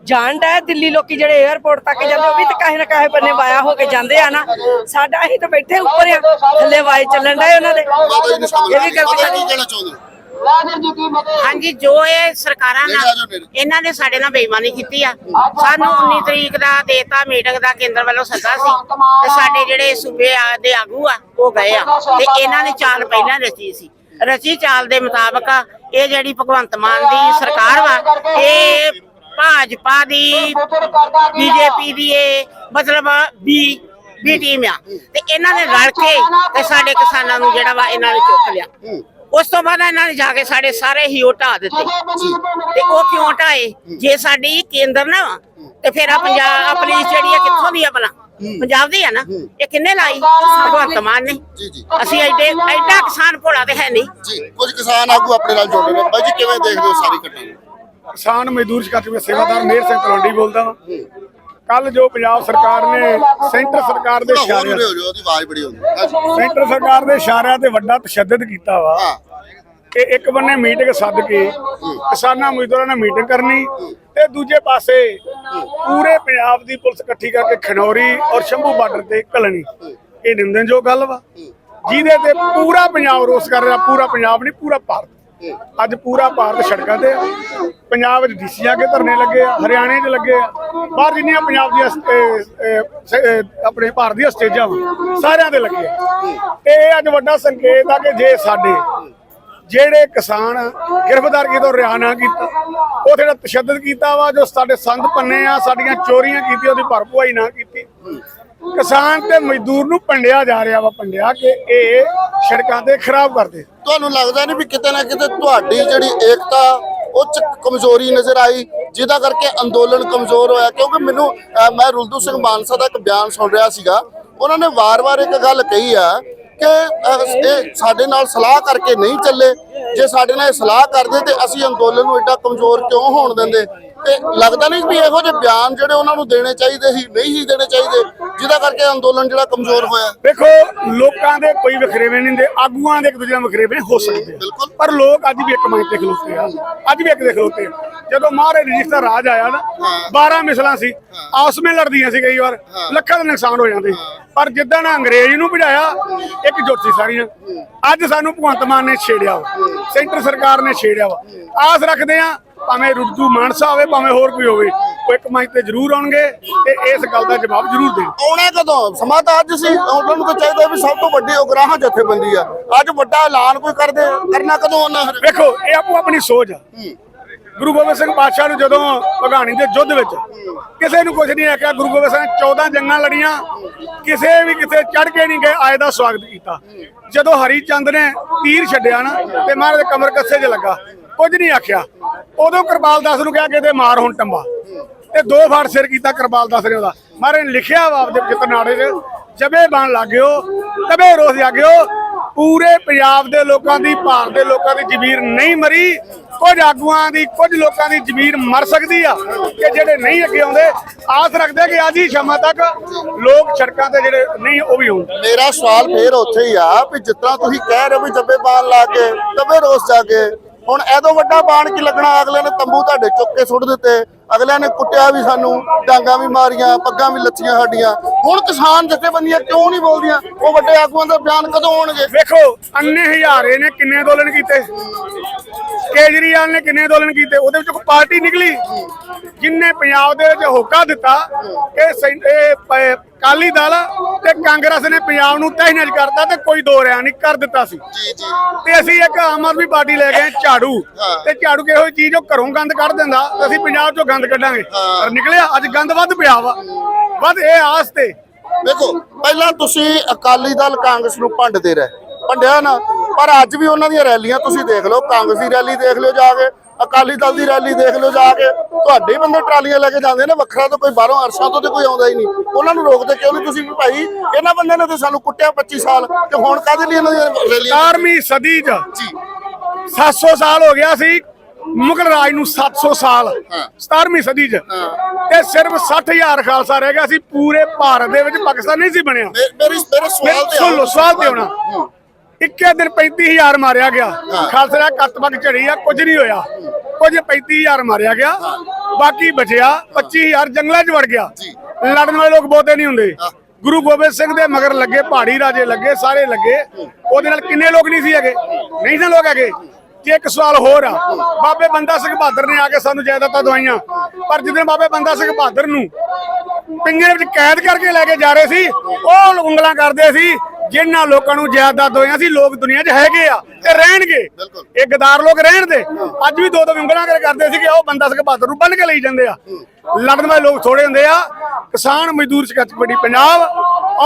ਜਾਣ ਦਾ ਦਿੱਲੀ ਲੋਕੀ ਜਿਹੜੇ 에ਅਰਪੋਰਟ ਤੱਕ ਜਾਂਦੇ ਉਹ ਵੀ ਤਾਂ ਕਾਹੇ ਨਾ ਕਾਹੇ ਬੰਨੇ ਵਾਇਆ ਹੋ ਕੇ ਜਾਂਦੇ ਆ ਨਾ। ਸਾਡਾ ਅਸੀਂ ਤਾਂ ਬੈਠੇ ਉੱਪਰ ਆ। ਥੱਲੇ ਵਾਏ ਚੱਲਣ ਦਾ ਉਹਨਾਂ ਦੇ। ਇਹ ਵੀ ਗੱਲ ਕਹਿਣਾ ਚਾਹੁੰਦੇ ਹੋ? ਹਾਂਜੀ ਜੋ ਇਹ ਸਰਕਾਰਾਂ। ਨਾਲ ਇਹਨਾਂ ਨੇ ਸਾਡੇ ਨਾਲ ਬੇਈਮਾਨੀ ਕੀਤੀ ਆ। ਸਾਨੂੰ 19 ਤਰੀਕ ਦਾ ਦੇਤਾ ਮੀਟਿੰਗ ਦਾ ਕੇਂਦਰ ਵੱਲੋਂ ਸੱਦਾ ਸੀ। ਤੇ ਸਾਡੇ ਜਿਹੜੇ ਸੂਬੇ ਆ ਦੇ ਆਗੂ ਆ ਉਹ ਗਏ ਆ। ਤੇ ਇਹਨਾਂ ਨੇ ਚਾਲ ਪਹਿਲਾਂ ਰਚੀ ਸੀ। ਰਚੀ ਚਾਲ ਦੇ ਮੁਤਾਬਕ ਇਹ ਜਿਹੜੀ ਭਗਵੰਤ ਮਾਨ ਦੀ ਸਰਕਾਰ ਵਾ ਇਹ ਭਾਜਪਾ ਦੀ ਬੀਜੇਪੀ ਦੀ ਇਹ ਮਤਲਬ ਬੀ ਬੀ ਟੀਮ ਆ। ਤੇ ਇਹਨਾਂ ਨੇ ਰਲ ਕੇ ਤੇ ਸਾਡੇ ਕਿਸਾਨਾਂ ਨੂੰ ਜਿਹੜਾ ਵਾ ਇਹਨਾਂ ਨੇ ਚੁੱਕ ਲਿਆ। ਉਸ ਤੋਂ ਬਾਅਦ ਇਹਨਾਂ ਨੇ ਜਾ ਕੇ ਸਾਡੇ ਸਾਰੇ ਹੀ ਢਾਹ ਦਿੱਤੇ। ਤੇ ਉਹ ਕਿਉਂ ਢਾਏ ਜੇ ਸਾਡੀ ਕੇਂਦਰ ਨਾ ਵਾ, ਤੇ ਫਿਰ ਆ ਪੰਜਾਬ ਆਪਣੀ ਜਿਹੜੀ ਆ ਕਿੱਥੋਂ ਦੀ ਆ ਭਲਾ? ਪੰਜਾਬ ਦੀ ਆ ਨਾ? ਇਹ ਕਿੰਨੇ ਲਾਈ? ਭਗਵੰਤ ਮਾਨ ਨੇ। ਜੀ ਜੀ। ਅਸੀਂ ਐਡੇ ਐਡਾ ਕਿਸਾਨ ਭੋਲਾ ਤੇ ਹੈ ਨਹੀਂ। ਜੀ ਕੁਝ ਕਿਸਾਨ ਆਗੂ ਆਪਣੇ ਨਾਲ ਜੁੜ ਰਹੇ ਨੇ। ਬਾਈ ਜੀ ਕਿਵੇਂ ਦੇਖਦੇ ਹੋ ਸਾਰੀ ਘਟਨਾ ਨੂੰ? ਕਿਸਾਨ ਮਜ਼ਦੂਰ ਸ਼ਿਕਾਇਤ ਵਿੱਚ ਸੇਵਾਦਾਰ ਮੇਰ ਸਿੰਘ ਤਲਵੰਡੀ ਬੋਲਦਾ ਹਾਂ ਕੱਲ ਜੋ ਪੰਜਾਬ ਸਰਕਾਰ ਨੇ ਸੈਂਟਰ ਸਰਕਾਰ ਦੇ ਜਾਓ ਉਹਦੀ ਆਵਾਜ਼ ਬੜੀ ਹਾਂਜੀ। ਸੈਂਟਰ ਸਰਕਾਰ ਦੇ ਇਸ਼ਾਰਿਆਂ ਤੇ ਵੱਡਾ ਤਸ਼ੱਦਦ ਕੀਤਾ ਵਾ। ਕਿ ਇੱਕ ਬੰਨੇ ਮੀਟਿੰਗ ਸੱਦ ਕੇ ਕਿਸਾਨਾਂ ਮਜ਼ਦੂਰਾਂ ਨਾਲ ਮੀਟਿੰਗ ਕਰਨੀ ਤੇ ਦੂਜੇ ਪਾਸੇ ਪੂਰੇ ਪੰਜਾਬ ਦੀ ਪੁਲਿਸ ਇਕੱਠੀ ਕਰਕੇ ਖਨੌਰੀ ਔਰ ਸ਼ੰਭੂ ਬਾਰਡਰ ਤੇ ਘੱਲਣੀ। ਇਹ ਨਿੰਦਨਯੋਗ ਗੱਲ ਵਾ। ਜਿਹਦੇ ਤੇ ਪੂਰਾ ਪੰਜਾਬ ਰੋਸ ਕਰ ਰਿਹਾ ਪੂਰਾ ਪੰਜਾਬ ਨਹੀਂ ਪੂਰਾ ਭਾਰਤ। ਅੱਜ ਪੂਰਾ ਭਾਰਤ ਸੜਕਾਂ ਤੇ ਆ। ਪੰਜਾਬ ਵਿੱਚ ਆ ਕੇ ਧਰਨੇ ਲੱਗੇ ਆ, ਹਰਿਆਣੇ 'ਚ ਲੱਗੇ ਆ। ਬਾਹਰ ਜਿੰਨੀਆਂ ਪੰਜਾਬ ਦੀਆਂ ਆਪਣੇ ਭਾਰਤ ਦੀਆਂ ਸਟੇਜਾਂ ਵਾ, ਸਾਰਿਆਂ ਤੇ ਲੱਗੇ ਤੇ ਇਹ ਅੱਜ ਵੱਡਾ ਸੰਕੇਤ ਆ ਕਿ ਜੇ ਸਾਡੇ ਜਿਹੜੇ ਕਿਸਾਨ ਗ੍ਰਿਫਤਾਰ ਕੀਤੋਂ ਰਿਆ ਨਾ ਕੀਤਾ, ਉਹ ਜਿਹੜਾ ਤਸ਼ੱਦਦ ਕੀਤਾ ਵਾ, ਜੋ ਸਾਡੇ ਸੰਦ ਪੰਨੇ ਆ, ਸਾਡੀਆਂ ਚੋਰੀਆਂ ਕੀਤੀ ਉਹਦੀ ਭਰਪੂਈ ਨਾ ਕੀਤੀ। ਕਿਸਾਨ ਤੇ ਮਜ਼ਦੂਰ ਨੂੰ ਪੰਡਿਆ ਜਾ ਰਿਹਾ ਵਾ ਪੰਡਿਆ ਕਿ ਇਹ ਸੜਕਾਂ ਤੇ ਖਰਾਬ ਕਰਦੇ ਤੁਹਾਨੂੰ ਲੱਗਦਾ ਨਹੀਂ ਵੀ ਕਿਤੇ ਨਾ ਕਿਤੇ ਤੁਹਾਡੀ ਜਿਹੜੀ ਏਕਤਾ, ਉਹ ਚ ਕਮਜ਼ੋਰੀ ਨਜ਼ਰ ਆਈ, ਜਿਹਦਾ ਕਰਕੇ ਅੰਦੋਲਨ ਕਮਜ਼ੋਰ ਹੋਇਆ? ਕਿਉਂਕਿ ਮੈਨੂੰ ਮੈਂ ਰੁਲਦੂ ਸਿੰਘ ਮਾਨਸਾ ਦਾ ਇੱਕ ਬਿਆਨ ਸੁਣ ਰਿਹਾ ਸੀਗਾ। ਉਹਨਾਂ ਨੇ ਵਾਰ-ਵਾਰ ਇੱਕ ਗੱਲ ਕਹੀ ਆ ਕਿ ਇਹ ਸਾਡੇ ਨਾਲ ਸਲਾਹ ਕਰਕੇ ਨਹੀਂ ਚੱਲੇ। ਜੇ ਸਾਡੇ ਨਾਲ ਸਲਾਹ ਕਰਦੇ ਤੇ ਅਸੀਂ ਅੰਦੋਲਨ ਨੂੰ ਏਡਾ ਕਮਜ਼ੋਰ ਕਿਉਂ ਹੋਣ ਦਿੰਦੇ? ਤੇ ਲੱਗਦਾ ਨਹੀਂ ਵੀ ਇਹੋ ਜਿਹੇ ਬਿਆਨ ਜਿਹੜੇ ਉਹਨਾਂ ਨੂੰ ਦੇਣੇ ਚਾਹੀਦੇ ਸੀ ਨਹੀਂ ਸੀ ਦੇਣੇ ਚਾਹੀਦੇ ਜਿਹਦਾ ਕਰਕੇ ਅੰਦੋਲਨ ਜਿਹੜਾ ਕਮਜ਼ੋਰ ਹੋਇਆ। ਵੇਖੋ ਲੋਕਾਂ ਦੇ ਕੋਈ ਵਖਰੇਵੇਂ ਨਹੀਂ ਹੁੰਦੇ ਆਗੂਆਂ ਦੇ ਇੱਕ ਦੂਜੇ ਨਾਲ ਵਖਰੇਵੇਂ ਹੋ ਸਕਦੇ। ਬਿਲਕੁਲ। ਪਰ ਲੋਕ ਅੱਜ ਵੀ ਇੱਕ ਮੰਚ ਤੇ ਖਲੋਤੇ ਆ। ਅੱਜ ਵੀ ਇੱਕ ਦੇ ਖਲੋਤੇ ਆ। ਜਦੋਂ ਮਹਾਰਾਜ ਰਜੀਸ਼ ਦਾ ਰਾਜ ਆਇਆ ਨਾ 12 ਮਿਸਲਾਂ ਸੀ ਆਪਸ ਵਿੱਚ ਲੜਦੀਆਂ ਸੀ ਕਈ ਵਾਰ ਲੱਖਾਂ ਦਾ ਨੁਕਸਾਨ ਹੋ ਜਾਂਦੇ। ਪਰ ਜਿੱਦਾਂ ਨਾ ਅੰਗਰੇਜ਼ ਨੂੰ ਭਜਾਇਆ ਇੱਕ ਜੁੱਟ ਸੀ ਸਾਰੀਆਂ। ਅੱਜ ਸਾਨੂੰ ਭਗਵੰਤ ਮਾਨ ਨੇ ਛੇੜਿਆ। ਸੈਂਟਰ ਸਰਕਾਰ ਨੇ ਛੇੜਿਆ ਵਾ। ਆਸ ਰੱਖਦੇ ਆ ਭਾਵੇਂ ਰੁੱਜੂ ਮਾਨਸਾ ਹੋਵੇ ਭਾਵੇਂ ਹੋਰ ਕੋਈ ਹੋਵੇ ਉਹ ਇੱਕ ਮੰਚ ਤੇ ਜ਼ਰੂਰ ਆਉਣਗੇ ਤੇ ਇਸ ਗੱਲ ਦਾ ਜਵਾਬ ਜ਼ਰੂਰ ਦੇਣ। ਆਉਣਾ ਕਦੋਂ? ਸਮਾਂ ਤਾਂ ਅੱਜ ਸੀ। ਉਹਨਾਂ ਨੂੰ ਤਾਂ ਚਾਹੀਦਾ ਵੀ ਸਭ ਤੋਂ ਵੱਡੀ ਉਗਰਾਹਾਂ ਜਥੇਬੰਦੀ ਆ। ਅੱਜ ਵੱਡਾ ਐਲਾਨ ਕੋਈ ਕਰਦੇ ਕਰਨਾ ਕਦੋਂ ਉਹਨਾਂ ਵੇਖੋ ਇਹ ਆਪੋ ਆਪਣੀ ਸੋਚ ਆ। ਗੁਰੂ ਗੋਬਿੰਦ ਸਿੰਘ ਪਾਤਸ਼ਾਹ ਨੂੰ ਜਦੋਂ ਭਗਾਣੀ ਦੇ ਯੁੱਧ ਵਿੱਚ ਕਿਸੇ ਨੂੰ ਕੁਝ ਨਹੀਂ ਆਖਿਆ, ਗੁਰੂ ਗੋਬਿੰਦ ਸਿੰਘ ਨੇ 14 ਜੰਗਾਂ ਲੜੀਆਂ, ਕਿਸੇ ਵੀ ਕਿਤੇ ਚੜ ਕੇ ਨਹੀਂ ਗਏ, ਆਏ ਦਾ ਸਵਾਗਤ ਕੀਤਾ। ਜਦੋਂ ਹਰੀ ਚੰਦ ਨੇ ਤੀਰ ਛੱਡਿਆ ਨਾ, ਤੇ ਮਹਾਰਾਜ ਦੇ ਕਮਰ ਕੱਸੇ 'ਚ ਲੱਗਾ, ਕੁਝ ਨਹੀਂ ਆਖਿਆ। ਉਦੋਂ ਕਿਰਪਾਲ ਦਾਸ ਨੂੰ ਕਿਹਾ ਕਿਤੇ ਮਾਰ ਹੁਣ ਟੰਬਾ। ਤੇ ਦੋ ਫਾੜ ਸਿਰ ਕੀਤਾ ਕਿਰਪਾਲ ਦਾਸ ਨੇ ਉਹਦਾ। ਮਹਾਰਾਜ ਨੇ ਲਿਖਿਆ ਵਾ ਆਪਦੇ ਚਿਤਨਾੜੇ 'ਚ, ਜਬੇ ਬਣ ਲੱਗਿਓ ਤਬੇ ਰੋਸ ਜਾਗਿਓ ਪੂਰੇ ਪੰਜਾਬ ਦੇ ਲੋਕਾਂ ਦੀ ਭਾਰਤ ਦੇ ਲੋਕਾਂ ਦੀ ਜ਼ਮੀਰ ਨਹੀਂ ਮਰੀ। ਕੁਝ ਆਗੂਆਂ ਦੀ, ਕੁਝ ਲੋਕਾਂ ਦੀ ਜ਼ਮੀਰ ਮਰ ਸਕਦੀ ਆ ਕਿ ਜਿਹੜੇ ਨਹੀਂ ਅੱਗੇ ਆਉਂਦੇ। ਆਸ ਰੱਖਦੇ ਕਿ ਅੱਜ ਹੀ ਸ਼ਾਮਾਂ ਤੱਕ ਲੋਕ ਸੜਕਾਂ ਤੇ ਜਿਹੜੇ ਨਹੀਂ, ਉਹ ਵੀ ਹੋਣ ਮੇਰਾ ਸਵਾਲ ਫੇਰ ਉੱਥੇ ਹੀ ਆ ਵੀ ਜਿਸ ਤਰ੍ਹਾਂ ਤੁਸੀਂ ਕਹਿ ਰਹੇ ਹੋ ਵੀ ਜੱਬੇ ਬਾਣ ਲਾ ਕੇ ਤਬੇ ਰੋਸ ਜਾ ਕੇ, ਹੁਣ ਐਦੋਂ ਵੱਡਾ ਬਾਣ ਕੀ ਲੱਗਣਾ? ਅਗਲੇ ਨੇ ਤੰਬੂ ਤੁਹਾਡੇ ਚੁੱਕ ਕੇ ਸੁੱਟ ਦਿੱਤੇ। ਅਗਲਿਆਂ ਨੇ ਕੁੱਟਿਆ ਵੀ ਸਾਨੂੰ, ਡਾਂਗਾ ਵੀ ਮਾਰੀਆਂ, ਪੱਗਾਂ ਵੀ ਲੱਥੀਆਂ ਸਾਡੀਆਂ। ਹੁਣ ਕਿਸਾਨ ਜਥੇਬੰਦੀਆਂ ਕਿਉਂ ਨਹੀਂ ਬੋਲਦੀਆਂ? ਉਹ ਵੱਡੇ ਆਗੂਆਂ ਦਾ ਬਿਆਨ ਕਦੋਂ ਆਉਣਗੇ? ਵੇਖੋ, ਅੰਨੇ ਹਜ਼ਾਰੇ ਨੇ ਕਿੰਨੇ ਅੰਦੋਲਨ ਕੀਤੇ? ਕੇਜਰੀਵਾਲ ਨੇ ਕਿੰਨੇ ਅੰਦੋਲਨ ਕੀਤੇ? ਉਹਦੇ ਵਿੱਚ ਕੋਈ ਪਾਰਟੀ ਨਿਕਲੀ? ਜਿਨਨੇ ਪੰਜਾਬ ਦੇ ਵਿੱਚ ਹੋਕਾ ਦਿੱਤਾ ਕਿ ਅਕਾਲੀ ਦਲ ਤੇ ਕਾਂਗਰਸ ਨੇ ਪੰਜਾਬ ਨੂੰ ਤਹਿਨਜ ਕਰਤਾ ਤੇ ਕੋਈ ਦੋ ਰਿਆ ਨਹੀਂ ਕਰ ਦਿੱਤਾ ਸੀ। ਜੀ ਜੀ। ਤੇ ਅਸੀਂ ਇੱਕ ਆਮ ਆਦਮੀ ਪਾਰਟੀ ਲੈ ਗਏ ਝਾੜੂ। ਤੇ ਝਾੜੂ ਕਿਹੋ ਚੀਜ਼ ਉਹ ਘਰੋਂ ਗੰਦ ਕੱਢ ਦਿੰਦਾ ਅਸੀਂ ਪੰਜਾਬ ਚੋਂ ਗੰਦ ਕੱਢਾਂਗੇ। ਪਰ ਨਿਕਲਿਆ ਅੱਜ ਗੰਦ ਵੱਧ ਪਿਆ ਵਾ। ਵੱਧ ਇਹ ਆਸ ਤੇ। ਦੇਖੋ ਪਹਿਲਾਂ ਤੁਸੀਂ ਅਕਾਲੀ ਦਲ ਕਾਂਗਰਸ ਨੂੰ ਭੰਡਦੇ ਰਹੇ। ਭੰਡਿਆ ਨਾ ਪਰ ਅੱਜ ਵੀ ਉਹਨਾਂ ਦੀਆਂ ਰੈਲੀਆਂ ਤੁਸੀਂ ਦੇਖ ਲਓ ਕਾਂਗਰਸ ਦੀ ਰੈਲੀ ਦੇਖ ਲਿਓ ਜਾ ਕੇ। ਅਕਾਲੀ ਦਲ ਦੀ ਰੈਲੀ ਦੇਖ ਲਿਓ ਜਾ ਕੇ। ਤੁਹਾਡੇ ਬੰਦੇ ਟਰਾਲੀਆਂ ਲੈ ਕੇ ਜਾਂਦੇ ਨੇ ਵੱਖਰਾ ਤਾਂ ਕੋਈ ਬਾਹਰੋਂ ਅਰਸ਼ਾਂ ਤੋਂ ਤੇ ਕੋਈ ਆਉਂਦਾ ਹੀ ਨਹੀਂ। ਉਹਨਾਂ ਨੂੰ ਰੋਕਦੇ ਕਿਉਂ ਨਹੀਂ ਤੁਸੀਂ ਵੀ ਭਾਈ? ਇਹਨਾਂ ਬੰਦਿਆਂ ਨੇ ਤੇ ਸਾਨੂੰ ਕੁੱਟਿਆ 25 ਸਾਲ। ਤੇ ਹੁਣ ਕਾਹਦੇ ਲਈ ਇਹਨਾਂ ਰੈਲੀਆਂ? 17ਵੀਂ ਸਦੀ 'ਚ ਜੀ। 700 ਸਾਲ ਹੋ ਗਿਆ ਸੀ। ਮੁਗਲ ਰਾਜ ਨੂੰ 700 ਸਾਲ। ਹਾਂ। 17ਵੀਂ ਸਦੀ 'ਚ। ਤੇ ਸਿਰਫ 60000 ਖਾਲਸਾ ਰਹਿ ਗਿਆ ਸੀ। ਪੂਰੇ ਭਾਰਤ ਦੇ ਵਿੱਚ ਪਾਕਿਸਤਾਨ ਨਹੀਂ ਸੀ ਬਣਿਆ। ਮੇਰੀ ਮੇਰੇ ਸਵਾਲ ਤੇ ਸੁਣ ਲਓ ਆਓ। ਸਵਾਲ ਤੇ ਆਉਣਾ। ਹੂੰ। ਇੱਕੇ ਦਿਨ 35000 ਮਾਰਿਆ ਗਿਆ। ਖਾਲਸੇ ਦਾ ਕੱਤ ਪੱਕ ਝੜੀ ਆ ਕੁਝ ਨਹੀਂ ਹੋਇਆ। ਕੁਝ 35000 ਮਾਰਿਆ ਗਿਆ। ਬਾਕੀ ਬਚਿਆ 25000 ਜੰਗਲਾਂ 'ਚ ਵੜ ਗਿਆ। ਲੜਨ ਵਾਲੇ ਲੋਕ ਬਹੁਤੇ ਨਹੀਂ ਹੁੰਦੇ। ਗੁਰੂ ਗੋਬਿੰਦ ਸਿੰਘ ਦੇ ਮਗਰ ਲੱਗੇ ਪਹਾੜੀ ਰਾਜੇ ਲੱਗੇ ਸਾਰੇ ਲੱਗੇ। ਉਹਦੇ ਨਾਲ ਕਿੰਨੇ ਲੋਕ ਨਹੀਂ ਸੀ ਹੈਗੇ? ਨਹੀਂ ਸੀ ਲੋਕ ਹੈਗੇ। ਜੇ ਇੱਕ ਸਵਾਲ ਹੋਰ ਆ ਬਾਬੇ ਬੰਦਾ ਸਿੰਘ ਬਹਾਦਰ ਨੇ ਆ ਕੇ ਸਾਨੂੰ ਜਾਇਦਾਦਾਂ ਦਵਾਈਆਂ। ਪਰ ਜਿੱਦਣ ਬਾਬੇ ਬੰਦਾ ਸਿੰਘ ਬਹਾਦਰ ਨੂੰ ਪਿੰਜਰੇ ਵਿੱਚ ਕੈਦ ਕਰਕੇ ਲੈ ਕੇ ਜਾ ਰਹੇ ਸੀ ਉਹ ਉਂਗਲਾਂ ਕਰਦੇ ਸੀ ਜਿਨ੍ਹਾਂ ਲੋਕਾਂ ਨੂੰ ਜਾਇਦਾਦ ਦੋਈਆਂ ਸੀ ਲੋਕ ਦੁਨੀਆ 'ਚ ਹੈਗੇ ਆ ਤੇ ਰਹਿਣਗੇ। ਇਹ ਗਦਾਰ ਲੋਕ ਰਹਿਣ ਦੇ। ਅੱਜ ਵੀ ਦੋ ਦੋ ਕਰ ਕਰਦੇ ਸੀ ਕਿ ਉਹ ਬੰਦਾ ਸਿੰਘ ਬਹਾਦਰ ਨੂੰ ਬੰਨ ਕੇ ਲਈ ਜਾਂਦੇ ਆ। ਲੜਨ ਵਾਲੇ ਲੋਕ ਥੋੜੇ ਹੁੰਦੇ ਆ। ਕਿਸਾਨ ਮਜ਼ਦੂਰ ਸੰਘਰਸ਼ ਕਮੇਟੀ ਪੰਜਾਬ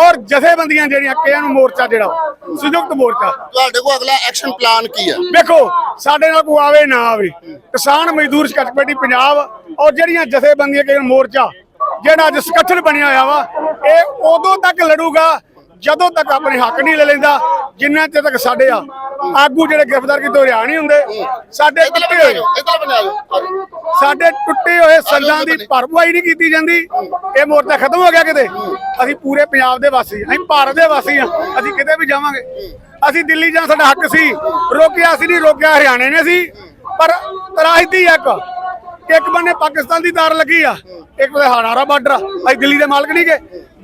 ਔਰ ਜਥੇਬੰਦੀਆਂ ਜਿਹੜੀਆਂ ਕਿਆਂ ਨੂੰ ਮੋਰਚਾ ਜਿਹੜਾ ਸੰਯੁਕਤ ਮੋਰਚਾ। ਤੁਹਾਡੇ ਕੋਲ ਅਗਲਾ ਐਕਸ਼ਨ ਪਲਾਨ ਕੀ ਹੈ? ਵੇਖੋ ਸਾਡੇ ਨਾਲ ਕੋਈ ਆਵੇ ਨਾ ਆਵੇ। ਕਿਸਾਨ ਮਜ਼ਦੂਰ ਸੰਘਰਸ਼ ਕਮੇਟੀ ਪੰਜਾਬ ਔਰ ਜਿਹੜੀਆਂ ਜਥੇਬੰਦੀਆਂ ਕਿ ਮੋਰਚਾ ਜਿਹੜਾ ਅੱਜ ਸੰਗਠਨ ਬਣਿਆ ਹੋਇਆ ਵਾ ਇਹ ਉਦੋਂ ਤੱਕ ਲੜੂਗਾ ਜਦੋਂ ਤੱਕ ਆਪਣੇ ਹੱਕ ਨਹੀਂ ਲੈ ਲੈਂਦਾ ਜਿੰਨਾ ਚਿਰ ਤੱਕ ਸਾਡੇ ਆ ਆਗੂ ਜਿਹੜੇ ਗ੍ਰਿਫਤਾਰ ਕੀਤੇ ਰਿਆ ਨਹੀਂ ਹੁੰਦੇ ਸਾਡੇ ਟੁੱਟੇ ਹੋਏ। ਸਾਡੇ ਟੁੱਟੇ ਹੋਏ ਸੰਦਾਂ ਦੀ ਭਰਪਾਈ ਨਹੀਂ ਕੀਤੀ ਜਾਂਦੀ। ਇਹ ਮੋਰਚਾ ਖਤਮ ਹੋ ਗਿਆ ਕਿਤੇ? ਅਸੀਂ ਪੂਰੇ ਪੰਜਾਬ ਦੇ ਵਾਸੀ ਅਸੀਂ ਭਾਰਤ ਦੇ ਵਾਸੀ ਆ ਅਸੀਂ ਕਿਤੇ ਵੀ ਜਾਵਾਂਗੇ। ਅਸੀਂ ਦਿੱਲੀ ਜਾਣ ਸਾਡਾ ਹੱਕ ਸੀ। ਰੋਕਿਆ ਸੀ ਨਹੀਂ ਰੋਕਿਆ ਹਰਿਆਣੇ ਨੇ ਸੀ ਪਰ ਤਰਾਜਦੀ ਇੱਕ। ਇੱਕ ਬੰਨੇ ਪਾਕਿਸਤਾਨ ਦੀ ਤਾਰ ਲੱਗੀ ਆ ਇੱਕ ਬੰਨੇ ਹਰਿਆਣਾ ਬਾਰਡਰ ਆ। ਅਸੀਂ ਦਿੱਲੀ ਦੇ ਮਾਲਕ ਨਹੀਂ ਗਏ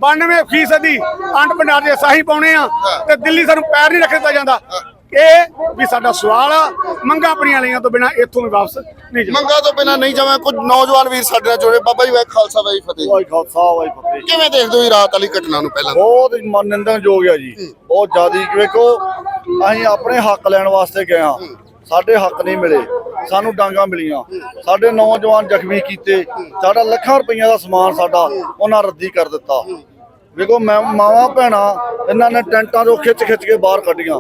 92 ਫੀਸਦੀ ਅੰਡ ਭੰਡਾਰ ਦੇ ਸਾਹੀ ਪਾਉਣੇ ਆ ਤੇ ਦਿੱਲੀ ਸਾਨੂੰ ਪੈਰ ਨਹੀਂ ਰੱਖਣ ਦਿੱਤਾ ਜਾਂਦਾ। ਇਹ ਵੀ ਸਾਡਾ ਸਵਾਲ ਆ ਮੰਗਾ ਆਪਣੀਆਂ ਲਈਆਂ ਤੋਂ ਬਿਨਾ ਇੱਥੋਂ ਵੀ ਵਾਪਸ ਨਹੀਂ ਜਾਣਾ। ਮੰਗਾ ਤੋਂ ਬਿਨਾ ਨਹੀਂ ਜਾਵਾਂ ਕੁਝ ਨੌਜਵਾਨ ਵੀਰ ਸਾਡੇ ਨਾਲ ਜੁੜੇ। ਬਾਬਾ ਜੀ ਵਾਹਿ ਖਾਲਸਾ ਵਾਹਿ ਫਤਿਹ। ਵਾਹਿ ਖਾਲਸਾ ਵਾਹਿ ਫਤਿਹ। ਕਿਵੇਂ ਦੇਖਦੇ ਹੋ ਇਹ ਰਾਤ ਵਾਲੀ ਘਟਨਾ ਨੂੰ ਪਹਿਲਾਂ? ਬਹੁਤ ਮਨਿੰਦਨਯੋਗ ਹੈ ਜੀ। ਬਹੁਤ ਜ਼ਿਆਦੀ ਵੇਖੋ ਅਸੀਂ ਆਪਣੇ ਹੱਕ ਲੈਣ ਵਾਸਤੇ ਗਏ ਹਾਂ। ਸਾਡੇ ਹੱਕ ਨਹੀਂ ਮਿਲੇ। ਸਾਨੂੰ ਡਾਂਗਾ ਮਿਲੀਆਂ। ਸਾਡੇ ਨੌਜਵਾਨ ਜ਼ਖਮੀ ਕੀਤੇ। ਸਾਡਾ ਲੱਖਾਂ ਰੁਪਈਆ ਦਾ ਸਮਾਨ ਸਾਡਾ ਉਹਨਾਂ ਰੱਦੀ ਕਰ ਦਿੱਤਾ। ਵੇਖੋ, ਮੈਂ ਮਾਵਾਂ, ਭੈਣਾਂ, ਇਹਨਾਂ ਨੇ ਟੈਂਟਾਂ ਤੋਂ ਖਿੱਚ ਖਿੱਚ ਕੇ ਬਾਹਰ ਕੱਢੀਆਂ।